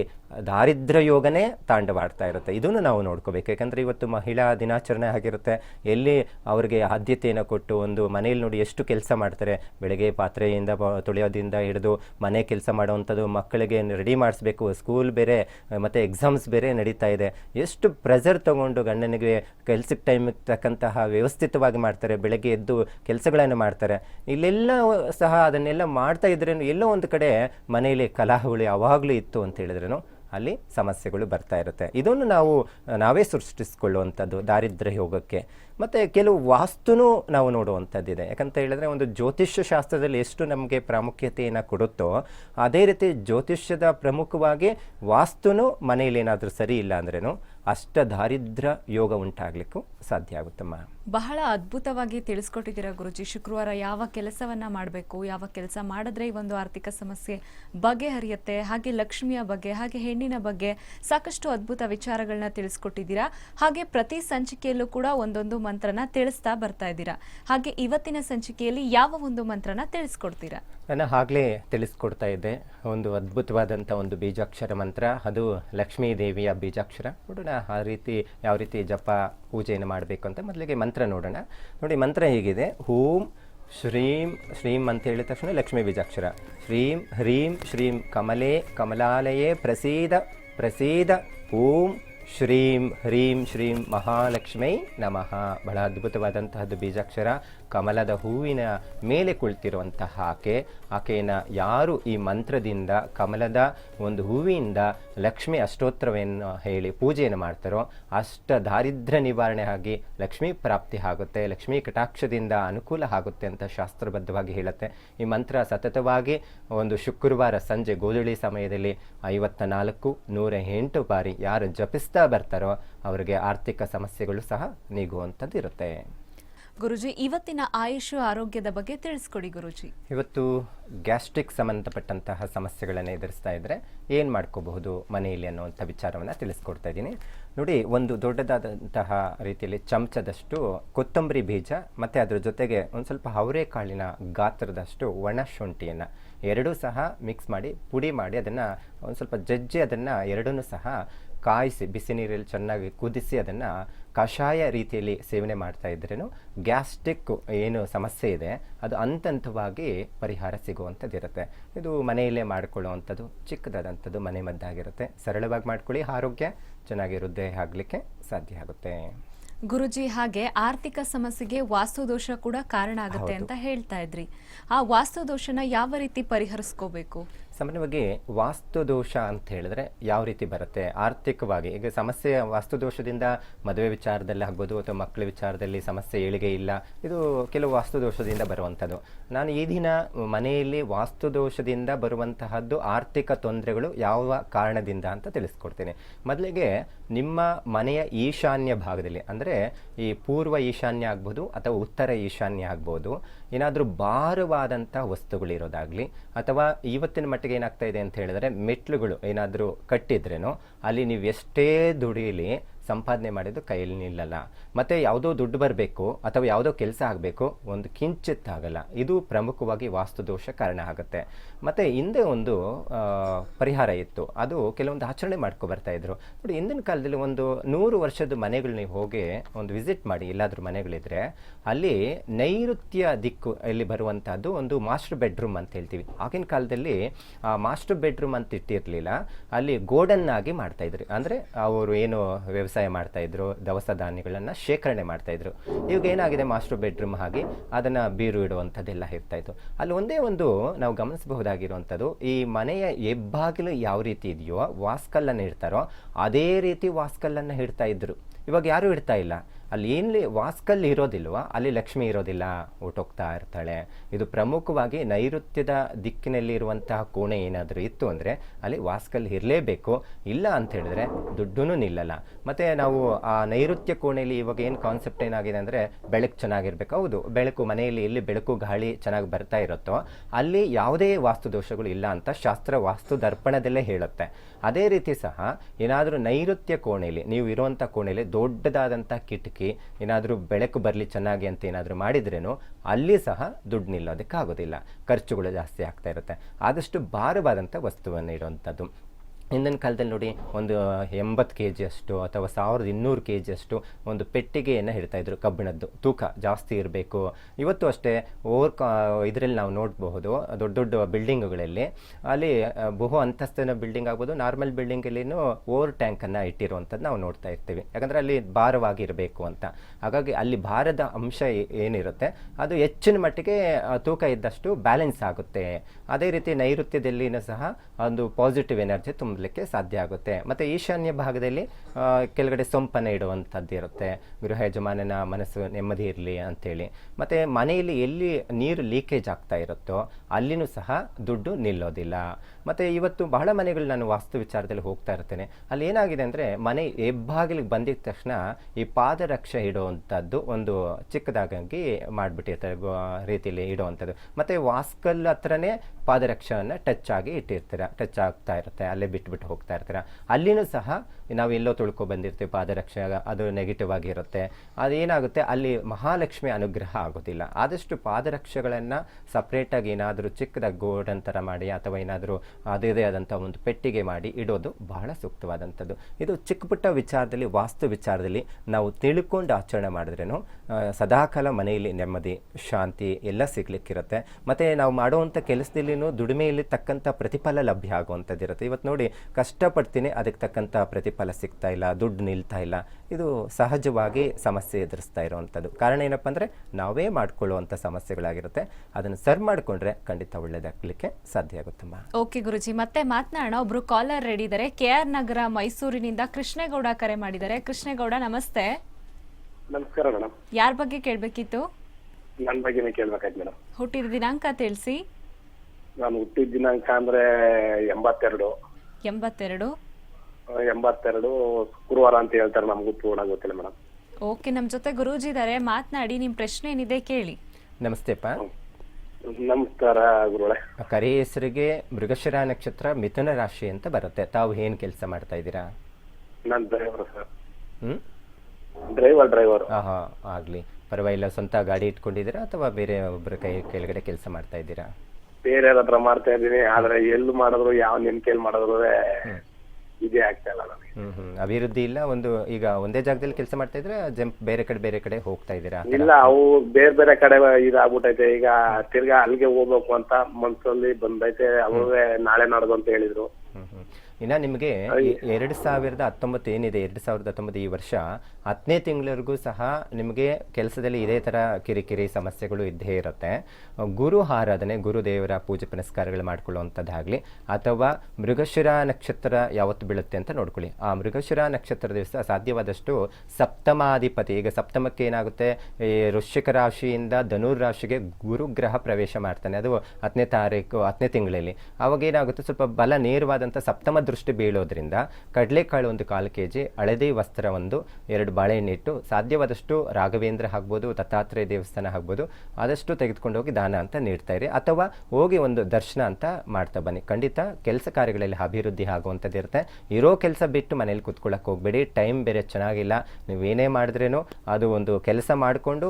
ದಾರಿದ್ರ್ಯ ಯೋಗನೇ ತಾಂಡವಾಡ್ತಾ ಇರುತ್ತೆ. ಇದನ್ನು ನಾವು ನೋಡ್ಕೋಬೇಕು. ಯಾಕಂದರೆ ಇವತ್ತು ಮಹಿಳಾ ದಿನಾಚರಣೆ ಆಗಿರುತ್ತೆ. ಎಲ್ಲಿ ಅವರಿಗೆ ಆದ್ಯತೆಯನ್ನು ಕೊಟ್ಟು ಒಂದು ಮನೆಯಲ್ಲಿ ನೋಡಿ ಎಷ್ಟು ಕೆಲಸ ಮಾಡ್ತಾರೆ. ಬೆಳಗ್ಗೆ ಪಾತ್ರೆಯಿಂದ ತೊಳೆಯೋದಿಂದ ಹಿಡಿದು ಮನೆ ಕೆಲಸ ಮಾಡುವಂಥದ್ದು ಮಕ್ಕಳಿಗೆ ರೆಡಿ ಮಾಡಿಸ್ಬೇಕು. ಸ್ಕೂಲ್ ಬೇರೆ, ಮತ್ತು ಎಕ್ಸಾಮ್ಸ್ ಬೇರೆ ನಡೀತಾ ಇದೆ. ಎಷ್ಟು ಪ್ರೆಷರ್ ತಗೊಂಡು ಗಂಡನಿಗೆ ಕೆಲ್ಸಕ್ಕೆ ಟೈಮಿಗೆ ತಕ್ಕಂತಹ ವ್ಯವಸ್ಥಿತವಾಗಿ ಮಾಡ್ತಾರೆ. ಬೆಳಗ್ಗೆ ಎದ್ದು ಕೆಲಸಗಳನ್ನು ಮಾಡ್ತಾರೆ. ಇಲ್ಲೆಲ್ಲ ಸಹ ಅದನ್ನೆಲ್ಲ ಮಾಡ್ತಾ ಇದ್ರೇನು ಎಲ್ಲೋ ಒಂದು ಕಡೆ ಮನೆಯಲ್ಲಿ ಕಲಹಗಳು ಯಾವಾಗಲೂ ಇತ್ತು ಅಂತ ಹೇಳಿದ್ರೇನು ಅಲ್ಲಿ ಸಮಸ್ಯೆಗಳು ಬರ್ತಾ ಇರುತ್ತೆ. ಇದನ್ನು ನಾವು ನಾವೇ ಸೃಷ್ಟಿಸ್ಕೊಳ್ಳುವಂಥದ್ದು ದಾರಿದ್ರ್ಯ ಯೋಗಕ್ಕೆ. ಮತ್ತು ಕೆಲವು ವಾಸ್ತುನೂ ನಾವು ನೋಡುವಂಥದ್ದಿದೆ. ಯಾಕಂತ ಹೇಳಿದ್ರೆ ಒಂದು ಜ್ಯೋತಿಷ್ಯ ಶಾಸ್ತ್ರದಲ್ಲಿ ಎಷ್ಟು ನಮಗೆ ಪ್ರಾಮುಖ್ಯತೆಯನ್ನು ಕೊಡುತ್ತೋ, ಅದೇ ರೀತಿ ಜ್ಯೋತಿಷ್ಯದ ಪ್ರಮುಖವಾಗಿ ವಾಸ್ತುನೂ ಮನೆಯಲ್ಲಿ ಏನಾದರೂ ಸರಿ ಇಲ್ಲ ಅಂದ್ರೇನು ಅಷ್ಟ ದಾರಿದ್ರ ಯೋಗ ಉಂಟಾಗ್ಲಿಕ್ಕೂ ಸಾಧ್ಯ ಆಗುತ್ತಮ್ಮ ಬಹಳ ಅದ್ಭುತವಾಗಿ ತಿಳಿಸ್ಕೊಟ್ಟಿದ್ದೀರಾ ಗುರುಜಿ. ಶುಕ್ರವಾರ ಯಾವ ಕೆಲಸವನ್ನ ಮಾಡಬೇಕು, ಯಾವ ಕೆಲಸ ಮಾಡಿದ್ರೆ ಈ ಒಂದು ಆರ್ಥಿಕ ಸಮಸ್ಯೆ ಬಗೆಹರಿಯುತ್ತೆ, ಹಾಗೆ ಲಕ್ಷ್ಮಿಯ ಬಗ್ಗೆ, ಹಾಗೆ ಹೆಣ್ಣಿನ ಬಗ್ಗೆ ಸಾಕಷ್ಟು ಅದ್ಭುತ ವಿಚಾರಗಳನ್ನ ತಿಳಿಸ್ಕೊಟ್ಟಿದ್ದೀರಾ. ಹಾಗೆ ಪ್ರತಿ ಸಂಚಿಕೆಯಲ್ಲೂ ಕೂಡ ಒಂದೊಂದು ಮಂತ್ರನ ತಿಳಿಸ್ತಾ ಬರ್ತಾ ಇದ್ದೀರಾ? ಹಾಗೆ ಇವತ್ತಿನ ಸಂಚಿಕೆಯಲ್ಲಿ ಯಾವ ಒಂದು ಮಂತ್ರನ ತಿಳಿಸ್ಕೊಡ್ತೀರಾ? ನಾನು ಆಗಲೇ ತಿಳಿಸ್ಕೊಡ್ತಾ ಇದ್ದೆ. ಒಂದು ಅದ್ಭುತವಾದಂಥ ಒಂದು ಬೀಜಾಕ್ಷರ ಮಂತ್ರ. ಅದು ಲಕ್ಷ್ಮೀ ದೇವಿಯ ಬೀಜಾಕ್ಷರ. ನೋಡೋಣ, ಆ ರೀತಿ ಯಾವ ರೀತಿ ಜಪ, ಪೂಜೆಯನ್ನು ಮಾಡಬೇಕು ಅಂತ ಮೊದಲಿಗೆ ಮಂತ್ರ ನೋಡೋಣ. ನೋಡಿ, ಮಂತ್ರ ಹೇಗಿದೆ. ಓಂ ಶ್ರೀಂ ಶ್ರೀಂ ಅಂತ ಹೇಳಿದ ತಕ್ಷಣ ಲಕ್ಷ್ಮೀ ಬೀಜಾಕ್ಷರ. ಶ್ರೀಂ, ಹ್ರೀಂ, ಶ್ರೀಂ ಕಮಲೇ, ಕಮಲಾಲಯೇ ಪ್ರಸೀದ ಪ್ರಸೀದ ಓಂ ಶ್ರೀಂ ಹ್ರೀಂ ಶ್ರೀಂ ಮಹಾಲಕ್ಷ್ಮೀ ನಮಃ. ಬಹಳ ಅದ್ಭುತವಾದಂತಹದ್ದು ಬೀಜಾಕ್ಷರ. ಕಮಲದ ಹೂವಿನ ಮೇಲೆ ಕುಳಿತಿರುವಂತಹ ಆಕೆ. ಆಕೆಯನ್ನು ಯಾರು ಈ ಮಂತ್ರದಿಂದ, ಕಮಲದ ಒಂದು ಹೂವಿನಿಂದ ಲಕ್ಷ್ಮಿ ಅಷ್ಟೋತ್ತರವನ್ನು ಹೇಳಿ ಪೂಜೆಯನ್ನು ಮಾಡ್ತಾರೋ, ಅಷ್ಟ ದಾರಿದ್ರ್ಯ ನಿವಾರಣೆ ಆಗಿ ಲಕ್ಷ್ಮೀ ಪ್ರಾಪ್ತಿ ಆಗುತ್ತೆ, ಲಕ್ಷ್ಮೀ ಕಟಾಕ್ಷದಿಂದ ಅನುಕೂಲ ಆಗುತ್ತೆ ಅಂತ ಶಾಸ್ತ್ರಬದ್ಧವಾಗಿ ಹೇಳುತ್ತೆ. ಈ ಮಂತ್ರ ಸತತವಾಗಿ ಒಂದು ಶುಕ್ರವಾರ ಸಂಜೆ ಗೋಧುಳಿ ಸಮಯದಲ್ಲಿ ಐವತ್ತ ನಾಲ್ಕು ನೂರ ಎಂಟು ಬಾರಿ ಯಾರು ಜಪಿಸ್ತಾ ಬರ್ತಾರೋ ಅವರಿಗೆ ಆರ್ಥಿಕ ಸಮಸ್ಯೆಗಳು ಸಹ ನೀಗುವಂಥದ್ದು ಇರುತ್ತೆ ಗುರುಜಿ ಇವತ್ತಿನ ಆಯುಷ್ ಆರೋಗ್ಯದ ಬಗ್ಗೆ ತಿಳಿಸ್ಕೊಡಿ ಗುರುಜಿ. ಇವತ್ತು ಗ್ಯಾಸ್ಟ್ರಿಕ್ ಸಂಬಂಧಪಟ್ಟಂತಹ ಸಮಸ್ಯೆಗಳನ್ನು ಎದುರಿಸ್ತಾ ಇದ್ದರೆ ಏನು ಮಾಡ್ಕೋಬಹುದು ಮನೆಯಲ್ಲಿ ಅನ್ನುವಂಥ ವಿಚಾರವನ್ನು ತಿಳಿಸ್ಕೊಡ್ತಾ ಇದ್ದೀನಿ. ನೋಡಿ ಒಂದು ದೊಡ್ಡದಾದಂತಹ ರೀತಿಯಲ್ಲಿ ಚಮಚದಷ್ಟು ಕೊತ್ತಂಬರಿ ಬೀಜ ಮತ್ತು ಅದರ ಜೊತೆಗೆ ಒಂದು ಸ್ವಲ್ಪ ಅವರೆಕಾಳಿನ ಗಾತ್ರದಷ್ಟು ಒಣ ಶುಂಠಿಯನ್ನು ಎರಡೂ ಸಹ ಮಿಕ್ಸ್ ಮಾಡಿ ಪುಡಿ ಮಾಡಿ ಅದನ್ನು ಒಂದು ಸ್ವಲ್ಪ ಜಜ್ಜಿ ಅದನ್ನು ಎರಡನ್ನೂ ಸಹ ಕಾಯಿಸಿ ಬಿಸಿ ನೀರಲ್ಲಿ ಚೆನ್ನಾಗಿ ಕುದಿಸಿ ಅದನ್ನು ಕಷಾಯ ರೀತಿಯಲ್ಲಿ ಸೇವನೆ ಮಾಡ್ತಾ ಇದ್ರೂ ಗ್ಯಾಸ್ಟ್ರಿಕ್ ಏನು ಸಮಸ್ಯೆ ಇದೆ ಅದು ಹಂತವಾಗಿ ಪರಿಹಾರ ಸಿಗುವಂಥದ್ದಿರುತ್ತೆ. ಇದು ಮನೆಯಲ್ಲೇ ಮಾಡಿಕೊಳ್ಳುವಂಥದ್ದು ಚಿಕ್ಕದಾದಂಥದ್ದು ಮನೆ ಮದ್ದಾಗಿರುತ್ತೆ. ಸರಳವಾಗಿ ಮಾಡ್ಕೊಳ್ಳಿ ಆರೋಗ್ಯ ಚೆನ್ನಾಗಿ ವೃದ್ಧಿ ಆಗಲಿಕ್ಕೆ ಸಾಧ್ಯ ಆಗುತ್ತೆ. ಗುರುಜಿ ಹಾಗೆ ಆರ್ಥಿಕ ಸಮಸ್ಯೆಗೆ ವಾಸ್ತುದೋಷ ಕೂಡ ಕಾರಣ ಆಗುತ್ತೆ ಅಂತ ಹೇಳ್ತಾ ಇದ್ರಿ. ಆ ವಾಸ್ತುದೋಷನ ಯಾವ ರೀತಿ ಪರಿಹರಿಸ್ಕೋಬೇಕು? ಸಾಮಾನ್ಯವಾಗಿ ವಾಸ್ತುದೋಷ ಅಂತ ಹೇಳಿದ್ರೆ ಯಾವ ರೀತಿ ಬರುತ್ತೆ? ಆರ್ಥಿಕವಾಗಿ, ಈಗ ಸಮಸ್ಯೆ ವಾಸ್ತುದೋಷದಿಂದ ಮದುವೆ ವಿಚಾರದಲ್ಲಿ ಆಗ್ಬೋದು ಅಥವಾ ಮಕ್ಕಳ ವಿಚಾರದಲ್ಲಿ ಸಮಸ್ಯೆ ಏಳಿಗೆ ಇಲ್ಲ, ಇದು ಕೆಲವು ವಾಸ್ತುದೋಷದಿಂದ ಬರುವಂಥದ್ದು. ನಾನು ಈ ದಿನ ಮನೆಯಲ್ಲಿ ವಾಸ್ತುದೋಷದಿಂದ ಬರುವಂತಹದ್ದು ಆರ್ಥಿಕ ತೊಂದರೆಗಳು ಯಾವ ಕಾರಣದಿಂದ ಅಂತ ತಿಳಿಸ್ಕೊಡ್ತೇನೆ. ಮೊದಲಿಗೆ ನಿಮ್ಮ ಮನೆಯ ಈಶಾನ್ಯ ಭಾಗದಲ್ಲಿ, ಅಂದರೆ ಈ ಪೂರ್ವ ಈಶಾನ್ಯ ಆಗ್ಬೋದು ಅಥವಾ ಉತ್ತರ ಈಶಾನ್ಯ ಆಗ್ಬೋದು ಏನಾದರೂ ಭಾರವಾದಂಥ ವಸ್ತುಗಳಿರೋದಾಗಲಿ ಅಥವಾ ಇವತ್ತಿನ ಮಟ್ಟಿಗೆ ಏನಾಗ್ತಾ ಇದೆ ಅಂತ ಹೇಳಿದ್ರೆ ಮೆಟ್ಲುಗಳು ಏನಾದರೂ ಕಟ್ಟಿದ್ರೇನೋ, ಅಲ್ಲಿ ನೀವು ಎಷ್ಟೇ ದುಡಿಯಲಿ ಸಂಪಾದನೆ ಮಾಡೋದು ಕೈಯಲ್ಲಿ ನಿಲ್ಲಲ್ಲ. ಮತ್ತು ಯಾವುದೋ ದುಡ್ಡು ಬರಬೇಕು ಅಥವಾ ಯಾವುದೋ ಕೆಲಸ ಆಗಬೇಕು, ಒಂದು ಕಿಂಚಿತ್ತಾಗಲ್ಲ ಇದು ಪ್ರಮುಖವಾಗಿ ವಾಸ್ತುದೋಷ ಕಾರಣ ಆಗುತ್ತೆ. ಮತ್ತು ಹಿಂದೆ ಒಂದು ಪರಿಹಾರ ಇತ್ತು. ಅದು ಕೆಲವೊಂದು ಆಚರಣೆ ಮಾಡ್ಕೊ ಬರ್ತಾ ಇದ್ರು. ನೋಡಿ, ಹಿಂದಿನ ಕಾಲದಲ್ಲಿ ಒಂದು ನೂರು ವರ್ಷದ ಮನೆಗಳು ನೀವು ಹೋಗಿ ಒಂದು ವಿಸಿಟ್ ಮಾಡಿ, ಎಲ್ಲಾದರೂ ಮನೆಗಳಿದ್ರೆ, ಅಲ್ಲಿ ನೈಋತ್ಯ ದಿಕ್ಕು ಅಲ್ಲಿ ಬರುವಂಥದ್ದು ಒಂದು ಮಾಸ್ಟರ್ ಬೆಡ್ರೂಮ್ ಅಂತ ಹೇಳ್ತೀವಿ. ಆಗಿನ ಕಾಲದಲ್ಲಿ, ಆ, ಮಾಸ್ಟರ್ ಬೆಡ್ರೂಮ್ ಅಂತ ಇಟ್ಟಿರಲಿಲ್ಲ. ಅಲ್ಲಿ ಗೋಡನ್ ಆಗಿ ಮಾಡ್ತಾ ಇದ್ರು. ಅಂದರೆ, ಅವರು ಏನು ಮಾಡ್ತಾ ಇದ್ರು, ದವಸ ಧಾನ್ಯಗಳನ್ನು ಶೇಖರಣೆ ಮಾಡ್ತಾ ಇದ್ರು. ಇವಾಗ ಏನಾಗಿದೆ ಮಾಸ್ಟರ್ ಬೆಡ್ರೂಮ್ ಹಾಗೆ, ಅದನ್ನ ಬೀರು ಇಡುವಂಥದ್ದೆಲ್ಲ ಇರ್ತಾ ಇತ್ತು. ಅಲ್ಲಿ ಒಂದೇ ಒಂದು ನಾವು ಗಮನಿಸಬಹುದಾಗಿರುವಂಥದ್ದು, ಈ ಮನೆಯ ಹೆಬ್ಬಾಗಿಲು ಯಾವ ರೀತಿ ಇದೆಯೋ, ವಾಸ್ಕಲ್ಲನ್ನು ಇಡ್ತಾರೋ, ಅದೇ ರೀತಿ ವಾಸ್ಕಲ್ಲನ್ನು ಇಡ್ತಾ ಇದ್ರು. ಇವಾಗ ಯಾರೂ ಇಡ್ತಾ ಇಲ್ಲ. ಅಲ್ಲಿ ಏನ್ಲಿ ವಾಸ್ಕಲ್ಲಿ ಇರೋದಿಲ್ವ? ಅಲ್ಲಿ ಲಕ್ಷ್ಮಿ ಇರೋದಿಲ್ಲ ಹೊರ್ಟೋಗ್ತಾ ಇರ್ತಾಳೆ. ಇದು ಪ್ರಮುಖವಾಗಿ ನೈಋತ್ಯದ ದಿಕ್ಕಿನಲ್ಲಿ ಇರುವಂತಹ ಕೋಣೆ ಏನಾದರೂ ಇತ್ತು ಅಂದರೆ ಅಲ್ಲಿ ವಾಸ್ಕಲ್ ಇರಲೇಬೇಕು. ಇಲ್ಲ ಅಂತ ಹೇಳಿದ್ರೆ ದುಡ್ಡೂ ನಿಲ್ಲಲ್ಲ. ಮತ್ತು ನಾವು ಆ ನೈಋತ್ಯ ಕೋಣೆಯಲ್ಲಿ ಇವಾಗ ಏನು ಕಾನ್ಸೆಪ್ಟ್ ಏನಾಗಿದೆ ಅಂದರೆ ಬೆಳಕು ಚೆನ್ನಾಗಿರ್ಬೇಕು. ಹೌದು, ಬೆಳಕು ಮನೆಯಲ್ಲಿ ಎಲ್ಲಿ ಬೆಳಕು ಗಾಳಿ ಚೆನ್ನಾಗಿ ಬರ್ತಾ ಇರುತ್ತೋ ಅಲ್ಲಿ ಯಾವುದೇ ವಾಸ್ತು ದೋಷಗಳು ಇಲ್ಲ ಅಂತ ಶಾಸ್ತ್ರ ವಾಸ್ತು ದರ್ಪಣದಲ್ಲೇ ಹೇಳುತ್ತೆ. ಅದೇ ರೀತಿ ಸಹ ಏನಾದರೂ ನೈಋತ್ಯ ಕೋಣೆಯಲ್ಲಿ ನೀವು ಇರುವಂಥ ಕೋಣೆಯಲ್ಲಿ ದೊಡ್ಡದಾದಂಥ ಕಿಟಕಿ ಏನಾದರೂ ಬೆಳಕು ಬರಲಿ ಚೆನ್ನಾಗಿ ಅಂತ ಏನಾದರೂ ಮಾಡಿದ್ರೇನು ಅಲ್ಲಿ ಸಹ ದುಡ್ಡು ನಿಲ್ಲೋದಕ್ಕಾಗೋದಿಲ್ಲ. ಖರ್ಚುಗಳು ಜಾಸ್ತಿ ಆಗ್ತಾ ಇರುತ್ತೆ. ಆದಷ್ಟು ಭಾರವಾದಂಥ ವಸ್ತುವನ್ನು ಇಡುವಂಥದ್ದು. ಹಿಂದಿನ ಕಾಲದಲ್ಲಿ ನೋಡಿ, ಒಂದು ಎಂಬತ್ತು ಕೆ ಜಿಯಷ್ಟು ಅಥವಾ ಸಾವಿರದ ಇನ್ನೂರು ಕೆ ಜಿಯಷ್ಟು ಒಂದು ಪೆಟ್ಟಿಗೆಯನ್ನು ಇಡ್ತಾ ಇದ್ರು ಕಬ್ಬಿಣದ್ದು. ತೂಕ ಜಾಸ್ತಿ ಇರಬೇಕು. ಇವತ್ತು ಅಷ್ಟೇ ಓವರ್ ಇದರಲ್ಲಿ ನಾವು ನೋಡಬಹುದು, ದೊಡ್ಡ ದೊಡ್ಡ ಬಿಲ್ಡಿಂಗ್ಗಳಲ್ಲಿ ಅಲ್ಲಿ ಬಹು ಅಂತಸ್ತಿನ ಬಿಲ್ಡಿಂಗ್ ಆಗ್ಬೋದು, ನಾರ್ಮಲ್ ಬಿಲ್ಡಿಂಗಲ್ಲಿನೂ ಓವರ್ ಟ್ಯಾಂಕನ್ನು ಇಟ್ಟಿರುವಂಥದ್ದು ನಾವು ನೋಡ್ತಾ ಇರ್ತೀವಿ. ಯಾಕಂದರೆ ಅಲ್ಲಿ ಭಾರವಾಗಿರಬೇಕು ಅಂತ. ಹಾಗಾಗಿ ಅಲ್ಲಿ ಭಾರದ ಅಂಶ ಏನಿರುತ್ತೆ, ಅದು ಹೆಚ್ಚಿನ ಮಟ್ಟಿಗೆ ತೂಕ ಇದ್ದಷ್ಟು ಬ್ಯಾಲೆನ್ಸ್ ಆಗುತ್ತೆ. ಅದೇ ರೀತಿ ನೈಋತ್ಯದಲ್ಲಿನೂ ಸಹ ಒಂದು ಪಾಸಿಟಿವ್ ಎನರ್ಜಿ ತುಂಬಲಿಕ್ಕೆ ಸಾಧ್ಯ ಆಗುತ್ತೆ. ಮತ್ತು ಈಶಾನ್ಯ ಭಾಗದಲ್ಲಿ ಕೆಲಗಡೆ ಸೊಂಪನ್ನು ಇಡುವಂಥದ್ದು ಇರುತ್ತೆ. ಗೃಹ ಯಜಮಾನನ ಮನಸ್ಸು ನೆಮ್ಮದಿ ಇರಲಿ ಅಂಥೇಳಿ ಮತ್ತು ಮನೆಯಲ್ಲಿ ಎಲ್ಲಿ ನೀರು ಲೀಕೇಜ್ ಆಗ್ತಾ ಇರುತ್ತೋ, ಅಲ್ಲಿನೂ ಸಹ ದುಡ್ಡು ನಿಲ್ಲೋದಿಲ್ಲ. ಮತ್ತು ಇವತ್ತು ಬಹಳ ಮನೆಗಳು ನಾನು ವಾಸ್ತು ವಿಚಾರದಲ್ಲಿ ಹೋಗ್ತಾ ಇರ್ತೇನೆ. ಅಲ್ಲಿ ಏನಾಗಿದೆ ಅಂದರೆ, ಮನೆ ಹೆಬ್ಬಾಗಿಲಿಗೆ ಬಂದಿದ ತಕ್ಷಣ ಈ ಪಾದರಕ್ಷೆ ಇಡುವಂಥದ್ದು ಒಂದು ಚಿಕ್ಕದಾಗಿ ಮಾಡಿಬಿಟ್ಟಿರ್ತಾರೆ ರೀತಿಯಲ್ಲಿ ಇಡುವಂಥದ್ದು ಮತ್ತು ವಾಸ್ಕಲ್ ಹತ್ರನೇ ಪಾದರಕ್ಷೆಯನ್ನು ಟಚ್ ಆಗಿ ಇಟ್ಟಿರ್ತೀರ ಟಚ್ ಆಗ್ತಾ ಇರುತ್ತೆ, ಅಲ್ಲೇ ಬಿಟ್ಬಿಟ್ಟು ಹೋಗ್ತಾ ಇರ್ತೀರ. ಅಲ್ಲಿನೂ ಸಹ ನಾವು ಎಲ್ಲೋ ತುಳ್ಕೊ ಬಂದಿರ್ತೀವಿ ಪಾದರಕ್ಷೆ, ಅದು ನೆಗೆಟಿವ್ ಆಗಿರುತ್ತೆ. ಅದೇನಾಗುತ್ತೆ, ಅಲ್ಲಿ ಮಹಾಲಕ್ಷ್ಮಿ ಅನುಗ್ರಹ ಆಗೋದಿಲ್ಲ. ಆದಷ್ಟು ಪಾದರಕ್ಷೆಗಳನ್ನು ಸಪ್ರೇಟಾಗಿ ಏನಾದರೂ ಚಿಕ್ಕದಾಗಿ ಗೋಡನ್ ಥರ ಮಾಡಿ ಅಥವಾ ಏನಾದರೂ ಅದೇ ಆದಂಥ ಒಂದು ಪೆಟ್ಟಿಗೆ ಮಾಡಿ ಇಡೋದು ಬಹಳ ಸೂಕ್ತವಾದಂಥದ್ದು ಇದು ಚಿಕ್ಕ ಪುಟ್ಟ ವಿಚಾರದಲ್ಲಿ, ವಾಸ್ತು ವಿಚಾರದಲ್ಲಿ ನಾವು ತಿಳ್ಕೊಂಡು ಆಚರಣೆ ಮಾಡಿದ್ರೇನು ಆ, ಸದಾಕಾಲ ಮನೆಯಲ್ಲಿ ನೆಮ್ಮದಿ ಶಾಂತಿ ಎಲ್ಲ ಸಿಗ್ಲಿಕ್ಕಿರುತ್ತೆ. ಮತ್ತು ನಾವು ಮಾಡುವಂಥ ಕೆಲಸದಲ್ಲಿನೂ ದುಡಿಮೆಯಲ್ಲಿ ತಕ್ಕಂಥ ಪ್ರತಿಫಲ ಲಭ್ಯ ಆಗುವಂಥದ್ದಿರುತ್ತೆ. ಇವತ್ತು ನೋಡಿ ಕಷ್ಟಪಡ್ತೀನಿ ಅದಕ್ಕೆ ತಕ್ಕಂಥ ಪ್ರತಿಫಲ ಸಿಗ್ತಾ ಇಲ್ಲ ದುಡ್ಡು ನಿಲ್ತಾ ಇಲ್ಲ. ಇದು ಸಹಜವಾಗಿ ಸಮಸ್ಯೆ ಎದುರಿಸ್ತಾ ಇರುವಂಥದ್ದು. ಕಾರಣ ಏನಪ್ಪ ಅಂದರೆ ನಾವೇ ಮಾಡಿಕೊಳ್ಳುವಂಥ ಸಮಸ್ಯೆಗಳಾಗಿರುತ್ತೆ. ಅದನ್ನು ಸರ್ವ್ ಮಾಡಿಕೊಂಡ್ರೆ ಖಂಡಿತ ಒಳ್ಳೇದಾಗ್ಲಿಕ್ಕೆ ಸಾಧ್ಯ ಆಗುತ್ತಮ್ಮ ಓಕೆ ಗುರುಜಿ ಮತ್ತೆ ಮಾತನಾಡೋಣ. ಒಬ್ರು ಕಾಲರ್ ರೆಡಿ ಇದ್ದಾರೆ ಕೆ ಆರ್ ನಗರ ಮೈಸೂರಿನಿಂದ ಕೃಷ್ಣೇಗೌಡ ಕರೆ ಮಾಡಿದ್ದಾರೆ. ಕೃಷ್ಣೇಗೌಡ ನಮಸ್ತೆ. ನಮಸ್ಕಾರ ಮೇಡಮ್. ಯಾರ ಬಗ್ಗೆ ಕೇಳಬೇಕಿತ್ತು? ನನ್ನ ಬಗ್ಗೆನೇ ಕೇಳ್ಬೇಕಾಯ್ತು ಮೇಡಮ್. ಹುಟ್ಟಿದ ದಿನಾಂಕ ತಿಳಿಸಿ. ನಾನು ಹುಟ್ಟಿದ ದಿನಾಂಕ ಅಂದ್ರೆ ಎಂಬತ್ತೆರಡು. ಎಂಬತ್ತೆರಡು? ಆ, ಎಂಬತ್ತೆರಡು ಗುರುವಾರ ಅಂತ ಹೇಳ್ತಾರೆ ನಮಗೂ ಪೂರ್ಣ ಗೊತ್ತಿಲ್ಲ ಮೇಡಮ್. ಓಕೆ ನಮ್ಮ ಜೊತೆ ಗುರೂಜಿ ಇದ್ದಾರೆ ಮಾತನಾಡಿ ನಿಮ್ಮ ಪ್ರಶ್ನೆ ಏನಿದೆ ಕೇಳಿ. ನಮಸ್ತೆಪ್ಪ. ನಮಸ್ಕಾರ ಗುರುಗಳೇ. ಕರೆ ಹೆಸರಿಗೆ ಮೃಗಶಿರ ನಕ್ಷತ್ರ ಮಿಥುನ ರಾಶಿ ಅಂತ ಬರುತ್ತೆ. ತಾವು ಏನು ಕೆಲಸ ಮಾಡ್ತಾ ಇದ್ದೀರಾ? ನಾನು ಡ್ರೈವರ್ ಸರ್. ಹ್ಞೂ ಡ್ರೈವರ್ ಡ್ರೈವರ್ ಆಹಾ ಆಗಲಿ. ಪರವಾಗಿಲ್ಲ ಸ್ವಂತ ಗಾಡಿ ಇಟ್ಕೊಂಡಿದ್ದೀರಾ ಅಥವಾ ಬೇರೆ ಒಬ್ಬರ ಕೈ ಕೆಳಗಡೆ ಕೆಲಸ ಮಾಡ್ತಾ ಇದ್ದೀರಾ? ಬೇರೆ ಹತ್ರ ಮಾಡ್ತಾ ಇದ್ದೀನಿ ಆದ್ರೆ ಎಲ್ಲಿ ಮಾಡಿದ್ರು ಯಾವ ನಿನ್ ಕೈಲಿ ಮಾಡಿದ್ರು ಇದೇ ಆಗ್ತಾ ಇಲ್ಲ ನನಗೆ. ಹ್ಮ್ ಹ್ಮ್. ಅಭಿವೃದ್ಧಿ ಇಲ್ಲ ಒಂದು ಈಗ ಒಂದೇ ಜಾಗದಲ್ಲಿ ಕೆಲಸ ಮಾಡ್ತಾ ಇದ್ರೆ ಜಂಪ್ ಬೇರೆ ಕಡೆ ಬೇರೆ ಕಡೆ ಹೋಗ್ತಾ ಇದ್ದೀರಾ? ಆ ಥರ? ಇಲ್ಲ ಅವು ಬೇರೆ ಬೇರೆ ಕಡೆ ಇದಾಗ್ಬಿಟ್ಟೈತೆ. ಈಗ ತಿರ್ಗಾ ಅಲ್ಲಿಗೆ ಹೋಗ್ಬೇಕು ಅಂತ ಮನ್ಸಲ್ಲಿ ಬಂದೈತೆ ಅವ್ರೇ ನಾಳೆ ನಾಡ್ದು ಅಂತ ಹೇಳಿದ್ರು. ಇನ್ನ ನಿಮಗೆ ಎರಡು ಸಾವಿರದ ಹತ್ತೊಂಬತ್ತು ಏನಿದೆ ಎರಡು ಸಾವಿರದ ಹತ್ತೊಂಬತ್ತು ಈ ವರ್ಷ ಹತ್ತನೇ ತಿಂಗಳವರೆಗೂ ಸಹ ನಿಮಗೆ ಕೆಲಸದಲ್ಲಿ ಇದೇ ಥರ ಕಿರಿಕಿರಿ ಸಮಸ್ಯೆಗಳು ಇದ್ದೇ ಇರುತ್ತೆ. ಗುರು ಆರಾಧನೆ ಗುರುದೇವರ ಪೂಜೆ ಪುನಸ್ಕಾರಗಳು ಮಾಡ್ಕೊಳ್ಳುವಂಥದ್ದಾಗಲಿ ಅಥವಾ ಮೃಗಶಿರ ನಕ್ಷತ್ರ ಯಾವತ್ತು ಬೀಳುತ್ತೆ ಅಂತ ನೋಡ್ಕೊಳ್ಳಿ. ಆ ಮೃಗಶಿರ ನಕ್ಷತ್ರ ದಿವಸ ಸಾಧ್ಯವಾದಷ್ಟು ಸಪ್ತಮಾಧಿಪತಿ ಈಗ ಸಪ್ತಮಕ್ಕೆ ಏನಾಗುತ್ತೆ? ಋಷಿಕ ವೃಶ್ಚಿಕ ರಾಶಿಯಿಂದ ಧನುರ್ ರಾಶಿಗೆ ಗುರುಗ್ರಹ ಪ್ರವೇಶ ಮಾಡ್ತಾನೆ. ಅದು ಹತ್ತನೇ ತಾರೀಕು ಹತ್ತನೇ ತಿಂಗಳಲ್ಲಿ. ಅವಾಗ ಏನಾಗುತ್ತೆ? ಸ್ವಲ್ಪ ಬಲ ನೇರವಾದಂಥ ಸಪ್ತಮ ದೃಷ್ಟಿ ಬೀಳೋದ್ರಿಂದ ಕಡಲೆಕಾಳು ಒಂದು ಕಾಲು ಕೆ ಜಿ ಹಳದಿ ವಸ್ತ್ರ ಒಂದು ಎರಡು ಬಾಳೆಹಣ್ಣೆ ಇಟ್ಟು ಸಾಧ್ಯವಾದಷ್ಟು ರಾಘವೇಂದ್ರ ಆಗ್ಬೋದು, ದತ್ತಾತ್ರೇಯ ದೇವಸ್ಥಾನ ಆಗ್ಬೋದು, ಆದಷ್ಟು ತೆಗೆದುಕೊಂಡು ಹೋಗಿ ದಾನ ಅಂತ ನೀಡ್ತಾ ಇರಿ. ಅಥವಾ ಹೋಗಿ ಒಂದು ದರ್ಶನ ಅಂತ ಮಾಡ್ತಾ ಬನ್ನಿ. ಖಂಡಿತ ಕೆಲಸ ಕಾರ್ಯಗಳಲ್ಲಿ ಅಭಿವೃದ್ಧಿ ಆಗುವಂಥದ್ದು ಇರುತ್ತೆ. ಇರೋ ಕೆಲಸ ಬಿಟ್ಟು ಮನೇಲಿ ಕುತ್ಕೊಳ್ಳೋಕೆ ಹೋಗಬೇಡಿ. ಟೈಮ್ ಬೇರೆ ಚೆನ್ನಾಗಿಲ್ಲ. ನೀವೇನೇ ಮಾಡಿದ್ರೇನು ಅದು ಒಂದು ಕೆಲಸ ಮಾಡಿಕೊಂಡು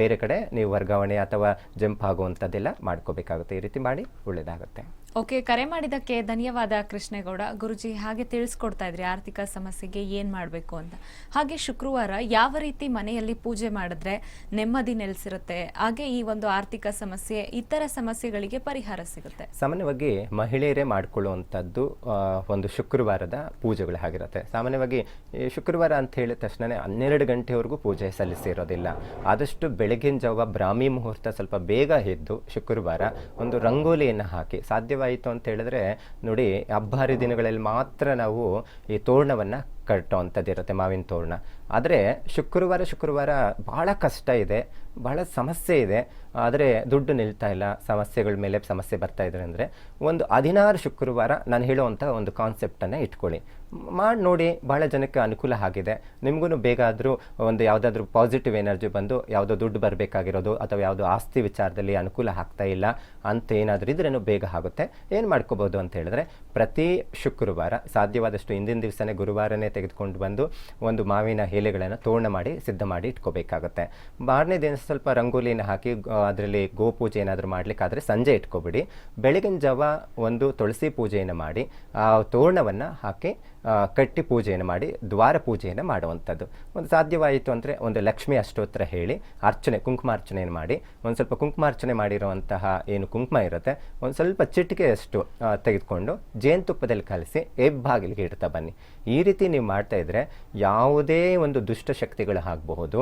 ಬೇರೆ ಕಡೆ ನೀವು ವರ್ಗಾವಣೆ ಅಥವಾ ಜಂಪ್ ಆಗುವಂಥದ್ದೆಲ್ಲ ಮಾಡ್ಕೋಬೇಕಾಗುತ್ತೆ. ಈ ರೀತಿ ಮಾಡಿ ಒಳ್ಳೆಯದಾಗುತ್ತೆ. ಓಕೆ, ಕರೆ ಮಾಡಿದ್ದಕ್ಕೆ ಧನ್ಯವಾದ ಕೃಷ್ಣೇಗೌಡ. ಗುರುಜಿ, ಹಾಗೆ ತಿಳಿಸ್ಕೊಡ್ತಾ ಇದ್ರಿ ಆರ್ಥಿಕ ಸಮಸ್ಯೆಗೆ ಏನ್ ಮಾಡಬೇಕು ಅಂತ. ಹಾಗೆ ಶುಕ್ರವಾರ ಯಾವ ರೀತಿ ಮನೆಯಲ್ಲಿ ಪೂಜೆ ಮಾಡಿದ್ರೆ ನೆಮ್ಮದಿ ನೆಲೆಸಿರುತ್ತೆ? ಹಾಗೆ ಈ ಒಂದು ಆರ್ಥಿಕ ಸಮಸ್ಯೆ ಇತರ ಸಮಸ್ಯೆಗಳಿಗೆ ಪರಿಹಾರ ಸಿಗುತ್ತೆ. ಸಾಮಾನ್ಯವಾಗಿ ಮಹಿಳೆಯರೇ ಮಾಡಿಕೊಳ್ಳುವಂಥದ್ದು ಒಂದು ಶುಕ್ರವಾರದ ಪೂಜೆಗಳು ಆಗಿರುತ್ತೆ. ಸಾಮಾನ್ಯವಾಗಿ ಶುಕ್ರವಾರ ಅಂತ ಹೇಳಿದ ತಕ್ಷಣ ಹನ್ನೆರಡು ಗಂಟೆವರೆಗೂ ಪೂಜೆ ಸಲ್ಲಿಸಿರೋದಿಲ್ಲ. ಆದಷ್ಟು ಬೆಳಗಿನ ಜಾವ ಬ್ರಾಹ್ಮಿ ಮುಹೂರ್ತ ಸ್ವಲ್ಪ ಬೇಗ ಎದ್ದು ಶುಕ್ರವಾರ ಒಂದು ರಂಗೋಲಿಯನ್ನು ಹಾಕಿ ಸಾಧ್ಯವಾಯಿತು ಅಂತ ಹೇಳಿದ್ರೆ ನೋಡಿ ಹಬ್ಬ ಹರಿದಿನಗಳಲ್ಲಿ ಮಾತ್ರ ನಾವು ಈ ತೋರಣವನ್ನು ಕಟ್ಟುವಂಥದ್ದು ಇರುತ್ತೆ ಮಾವಿನ ತೋರಣ. ಆದರೆ ಶುಕ್ರವಾರ ಶುಕ್ರವಾರ ಭಾಳ ಕಷ್ಟ ಇದೆ ಭಾಳ ಸಮಸ್ಯೆ ಇದೆ. ಆದರೆ ದುಡ್ಡು ನಿಲ್ತಾ ಇಲ್ಲ, ಸಮಸ್ಯೆಗಳ ಮೇಲೆ ಸಮಸ್ಯೆ ಬರ್ತಾ ಇದೆ ಅಂದರೆ ಒಂದು ಹದಿನಾರು ಶುಕ್ರವಾರ ನಾನು ಹೇಳುವಂಥ ಒಂದು ಕಾನ್ಸೆಪ್ಟನ್ನು ಇಟ್ಕೊಳ್ಳಿ. ಮಾಡಿ ನೋಡಿ ಭಾಳ ಜನಕ್ಕೆ ಅನುಕೂಲ ಆಗಿದೆ. ನಿಮಗೂ ಬೇಗ ಆದರೂ ಒಂದು ಯಾವುದಾದ್ರೂ ಪಾಸಿಟಿವ್ ಎನರ್ಜಿ ಬಂದು ಯಾವುದೋ ದುಡ್ಡು ಬರಬೇಕಾಗಿರೋದು ಅಥವಾ ಯಾವುದೋ ಆಸ್ತಿ ವಿಚಾರದಲ್ಲಿ ಅನುಕೂಲ ಆಗ್ತಾ ಇಲ್ಲ ಅಂತ ಏನಾದರೂ ಇದ್ರೇನು ಬೇಗ ಆಗುತ್ತೆ. ಏನು ಮಾಡ್ಕೋಬೋದು ಅಂತ ಹೇಳಿದ್ರೆ ಪ್ರತಿ ಶುಕ್ರವಾರ, ಸಾಧ್ಯವಾದಷ್ಟು ಹಿಂದಿನ ದಿವಸನೇ ಗುರುವಾರನೇ ತೆಗೆದುಕೊಂಡು ಬಂದು ಒಂದು ಮಾವಿನ ಎಲೆಗಳನ್ನು ತೋರಣ ಮಾಡಿ, ಸಿದ್ಧ ಮಾಡಿ ಇಟ್ಕೋಬೇಕಾಗುತ್ತೆ. ಮಾರನೇ ದಿನ ಸ್ವಲ್ಪ ರಂಗೋಲಿನ ಹಾಕಿ ಅದರಲ್ಲಿ ಗೋಪೂಜೆ ಏನಾದರೂ ಮಾಡಲಿಕ್ಕಾದರೆ ಸಂಜೆ ಇಟ್ಕೊಬಿಡಿ. ಬೆಳಗಿನ ಜಾವ ಒಂದು ತುಳಸಿ ಪೂಜೆಯನ್ನು ಮಾಡಿ, ಆ, ತೋರಣವನ್ನು ಹಾಕಿ ಕಟ್ಟಿ ಪೂಜೆಯನ್ನು ಮಾಡಿ, ದ್ವಾರ ಪೂಜೆಯನ್ನು ಮಾಡುವಂಥದ್ದು. ಒಂದು ಸಾಧ್ಯವಾಯಿತು ಅಂದರೆ ಒಂದು ಲಕ್ಷ್ಮಿ ಅಷ್ಟೋತ್ತರ ಹೇಳಿ ಅರ್ಚನೆ, ಕುಂಕುಮಾರ್ಚನೆಯನ್ನು ಮಾಡಿ, ಒಂದು ಸ್ವಲ್ಪ ಕುಂಕುಮಾರ್ಚನೆ ಮಾಡಿರುವಂತಹ ಏನು ಕುಂಕುಮ ಇರುತ್ತೆ, ಒಂದು ಸ್ವಲ್ಪ ಚಿಟಿಕೆಯಷ್ಟು ತೆಗೆದುಕೊಂಡು ಜೇನುತುಪ್ಪದಲ್ಲಿ ಕಲಸಿ ಹೆಬ್ಬಾಗಿಲಿಗೆ ಇಡ್ತಾ ಬನ್ನಿ. ಈ ರೀತಿ ನೀವು ಮಾಡ್ತಾ ಇದ್ದರೆ ಯಾವುದೇ ಒಂದು ದುಷ್ಟಶಕ್ತಿಗಳು ಆಗಬಹುದು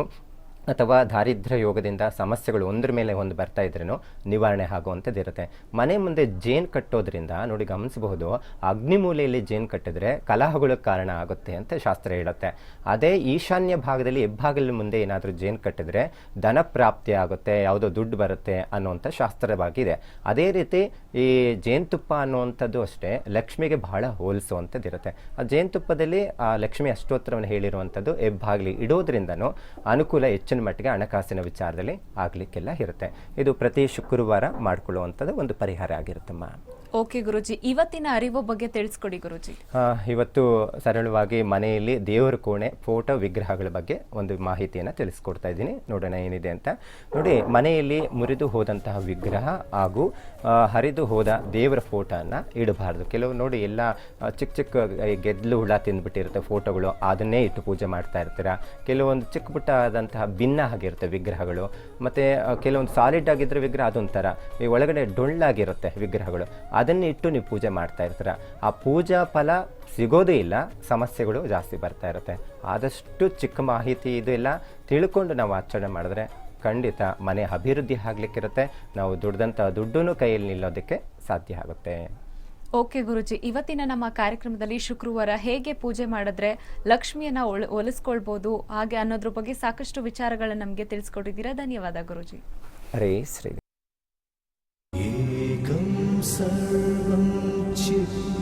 ಅಥವಾ ದಾರಿದ್ರ್ಯ ಯೋಗದಿಂದ ಸಮಸ್ಯೆಗಳು ಒಂದ್ರ ಮೇಲೆ ಒಂದು ಬರ್ತಾ ಇದ್ರೂ ನಿವಾರಣೆ ಆಗುವಂಥದ್ದಿರುತ್ತೆ ಮನೆ ಮುಂದೆ ಜೇನು ಕಟ್ಟೋದ್ರಿಂದ ನೋಡಿ ಗಮನಿಸಬಹುದು, ಅಗ್ನಿಮೂಲೆಯಲ್ಲಿ ಜೇನು ಕಟ್ಟಿದ್ರೆ ಕಲಹಗಳಿಗೆ ಕಾರಣ ಆಗುತ್ತೆ ಅಂತ ಶಾಸ್ತ್ರ ಹೇಳುತ್ತೆ. ಅದೇ ಈಶಾನ್ಯ ಭಾಗದಲ್ಲಿ ಹೆಬ್ಬಾಗಿಲ ಮುಂದೆ ಏನಾದರೂ ಜೇನು ಕಟ್ಟಿದ್ರೆ ಧನ ಪ್ರಾಪ್ತಿ ಆಗುತ್ತೆ, ಯಾವುದೋ ದುಡ್ಡು ಬರುತ್ತೆ ಅನ್ನುವಂಥ ಶಾಸ್ತ್ರವಾಗಿದೆ. ಅದೇ ರೀತಿ ಈ ಜೇನುತುಪ್ಪ ಅನ್ನುವಂಥದ್ದು ಅಷ್ಟೇ ಲಕ್ಷ್ಮಿಗೆ ಬಹಳ ಹೋಲಿಸುವಂಥದ್ದಿರುತ್ತೆ ಆ ಜೇನುತುಪ್ಪದಲ್ಲಿ ಆ ಲಕ್ಷ್ಮಿ ಅಷ್ಟೋತ್ತರವನ್ನು ಹೇಳಿರುವಂಥದ್ದು ಹೆಬ್ಬಾಗಲಿ ಇಡೋದ್ರಿಂದನೂ ಅನುಕೂಲ ಹೆಚ್ಚಿನ ಮಟ್ಟಿಗೆ ಹಣಕಾಸಿನ ವಿಚಾರದಲ್ಲಿ ಆಗಲಿಕ್ಕೆಲ್ಲ ಇರುತ್ತೆ. ಇದು ಪ್ರತಿ ಶುಕ್ರವಾರ ಮಾಡಿಕೊಳ್ಳುವಂಥದ್ದು ಒಂದು ಪರಿಹಾರ ಆಗಿರುತ್ತಮ್ಮ ಓಕೆ ಗುರುಜಿ, ಇವತ್ತಿನ ಅರಿವು ಬಗ್ಗೆ ತಿಳಿಸ್ಕೊಡಿ ಗುರುಜಿ. ಇವತ್ತು ಸರಳವಾಗಿ ಮನೆಯಲ್ಲಿ ದೇವರ ಕೋಣೆ, ಫೋಟೋ ವಿಗ್ರಹಗಳ ಬಗ್ಗೆ ಒಂದು ಮಾಹಿತಿಯನ್ನು ತಿಳಿಸ್ಕೊಡ್ತಾ ಇದ್ದೀನಿ. ನೋಡೋಣ ಏನಿದೆ ಅಂತ. ನೋಡಿ, ಮನೆಯಲ್ಲಿ ಮುರಿದು ಹೋದಂತಹ ವಿಗ್ರಹ ಹಾಗೂ ಹರಿದು ಹೋದ ದೇವರ ಫೋಟೋನ ಇಡಬಾರ್ದು. ಕೆಲವು ನೋಡಿ ಎಲ್ಲ ಚಿಕ್ಕ ಚಿಕ್ಕ ಈ ಗೆದ್ಲು ಹುಳ ತಿಂದ್ಬಿಟ್ಟಿರುತ್ತೆ ಫೋಟೋಗಳು. ಅದನ್ನೇ ಇಟ್ಟು ಪೂಜೆ ಮಾಡ್ತಾ ಇರ್ತೀರ? ಕೆಲವೊಂದು ಚಿಕ್ಕ ಪುಟ್ಟ ಆದಂತಹ ಭಿನ್ನ ಆಗಿರುತ್ತೆ ವಿಗ್ರಹಗಳು. ಮತ್ತು ಕೆಲವೊಂದು ಸಾಲಿಡ್ ಆಗಿದ್ರೆ ವಿಗ್ರಹ ಅದೊಂಥರ. ಈ ಒಳಗಡೆ ಡೊಳ್ಳಾಗಿರುತ್ತೆ ವಿಗ್ರಹಗಳು. ಅದನ್ನ ಇಟ್ಟು ನೀವು ಪೂಜೆ ಮಾಡ್ತಾ ಇರ್ತೀರ. ಆ ಪೂಜಾ ಫಲ ಸಿಗೋದೇ ಇಲ್ಲ ಸಮಸ್ಯೆಗಳು ಜಾಸ್ತಿ ಬರ್ತಾ ಇರುತ್ತೆ. ಆದಷ್ಟು ಚಿಕ್ಕ ಮಾಹಿತಿ ಇದು ಇಲ್ಲ. ತಿಳ್ಕೊಂಡು ನಾವು ಆಚರಣೆ ಮಾಡಿದ್ರೆ ಖಂಡಿತ ಮನೆ ಅಭಿವೃದ್ಧಿ ಆಗ್ಲಿಕ್ಕಿರುತ್ತೆ. ನಾವು ದುಡ್ದಂಥ ದುಡ್ಡು ಕೈಯಲ್ಲಿ ನಿಲ್ಲೋದಕ್ಕೆ ಸಾಧ್ಯ ಆಗುತ್ತೆ. ಓಕೆ ಗುರುಜಿ ಇವತ್ತಿನ ನಮ್ಮ ಕಾರ್ಯಕ್ರಮದಲ್ಲಿ ಶುಕ್ರವಾರ ಹೇಗೆ ಪೂಜೆ ಮಾಡಿದ್ರೆ ಲಕ್ಷ್ಮಿಯನ್ನ ಒಳ ಒಲಿಸ್ಕೊಳ್ಬೋದು ಹಾಗೆ ಅನ್ನೋದ್ರ ಬಗ್ಗೆ ಸಾಕಷ್ಟು ವಿಚಾರಗಳನ್ನ ನಮಗೆ ತಿಳಿಸ್ಕೊಟ್ಟಿದ್ದೀರಾ? ಧನ್ಯವಾದ ಗುರುಜಿ. ಅರೇ ಶ್ರೀ सर्वं चित्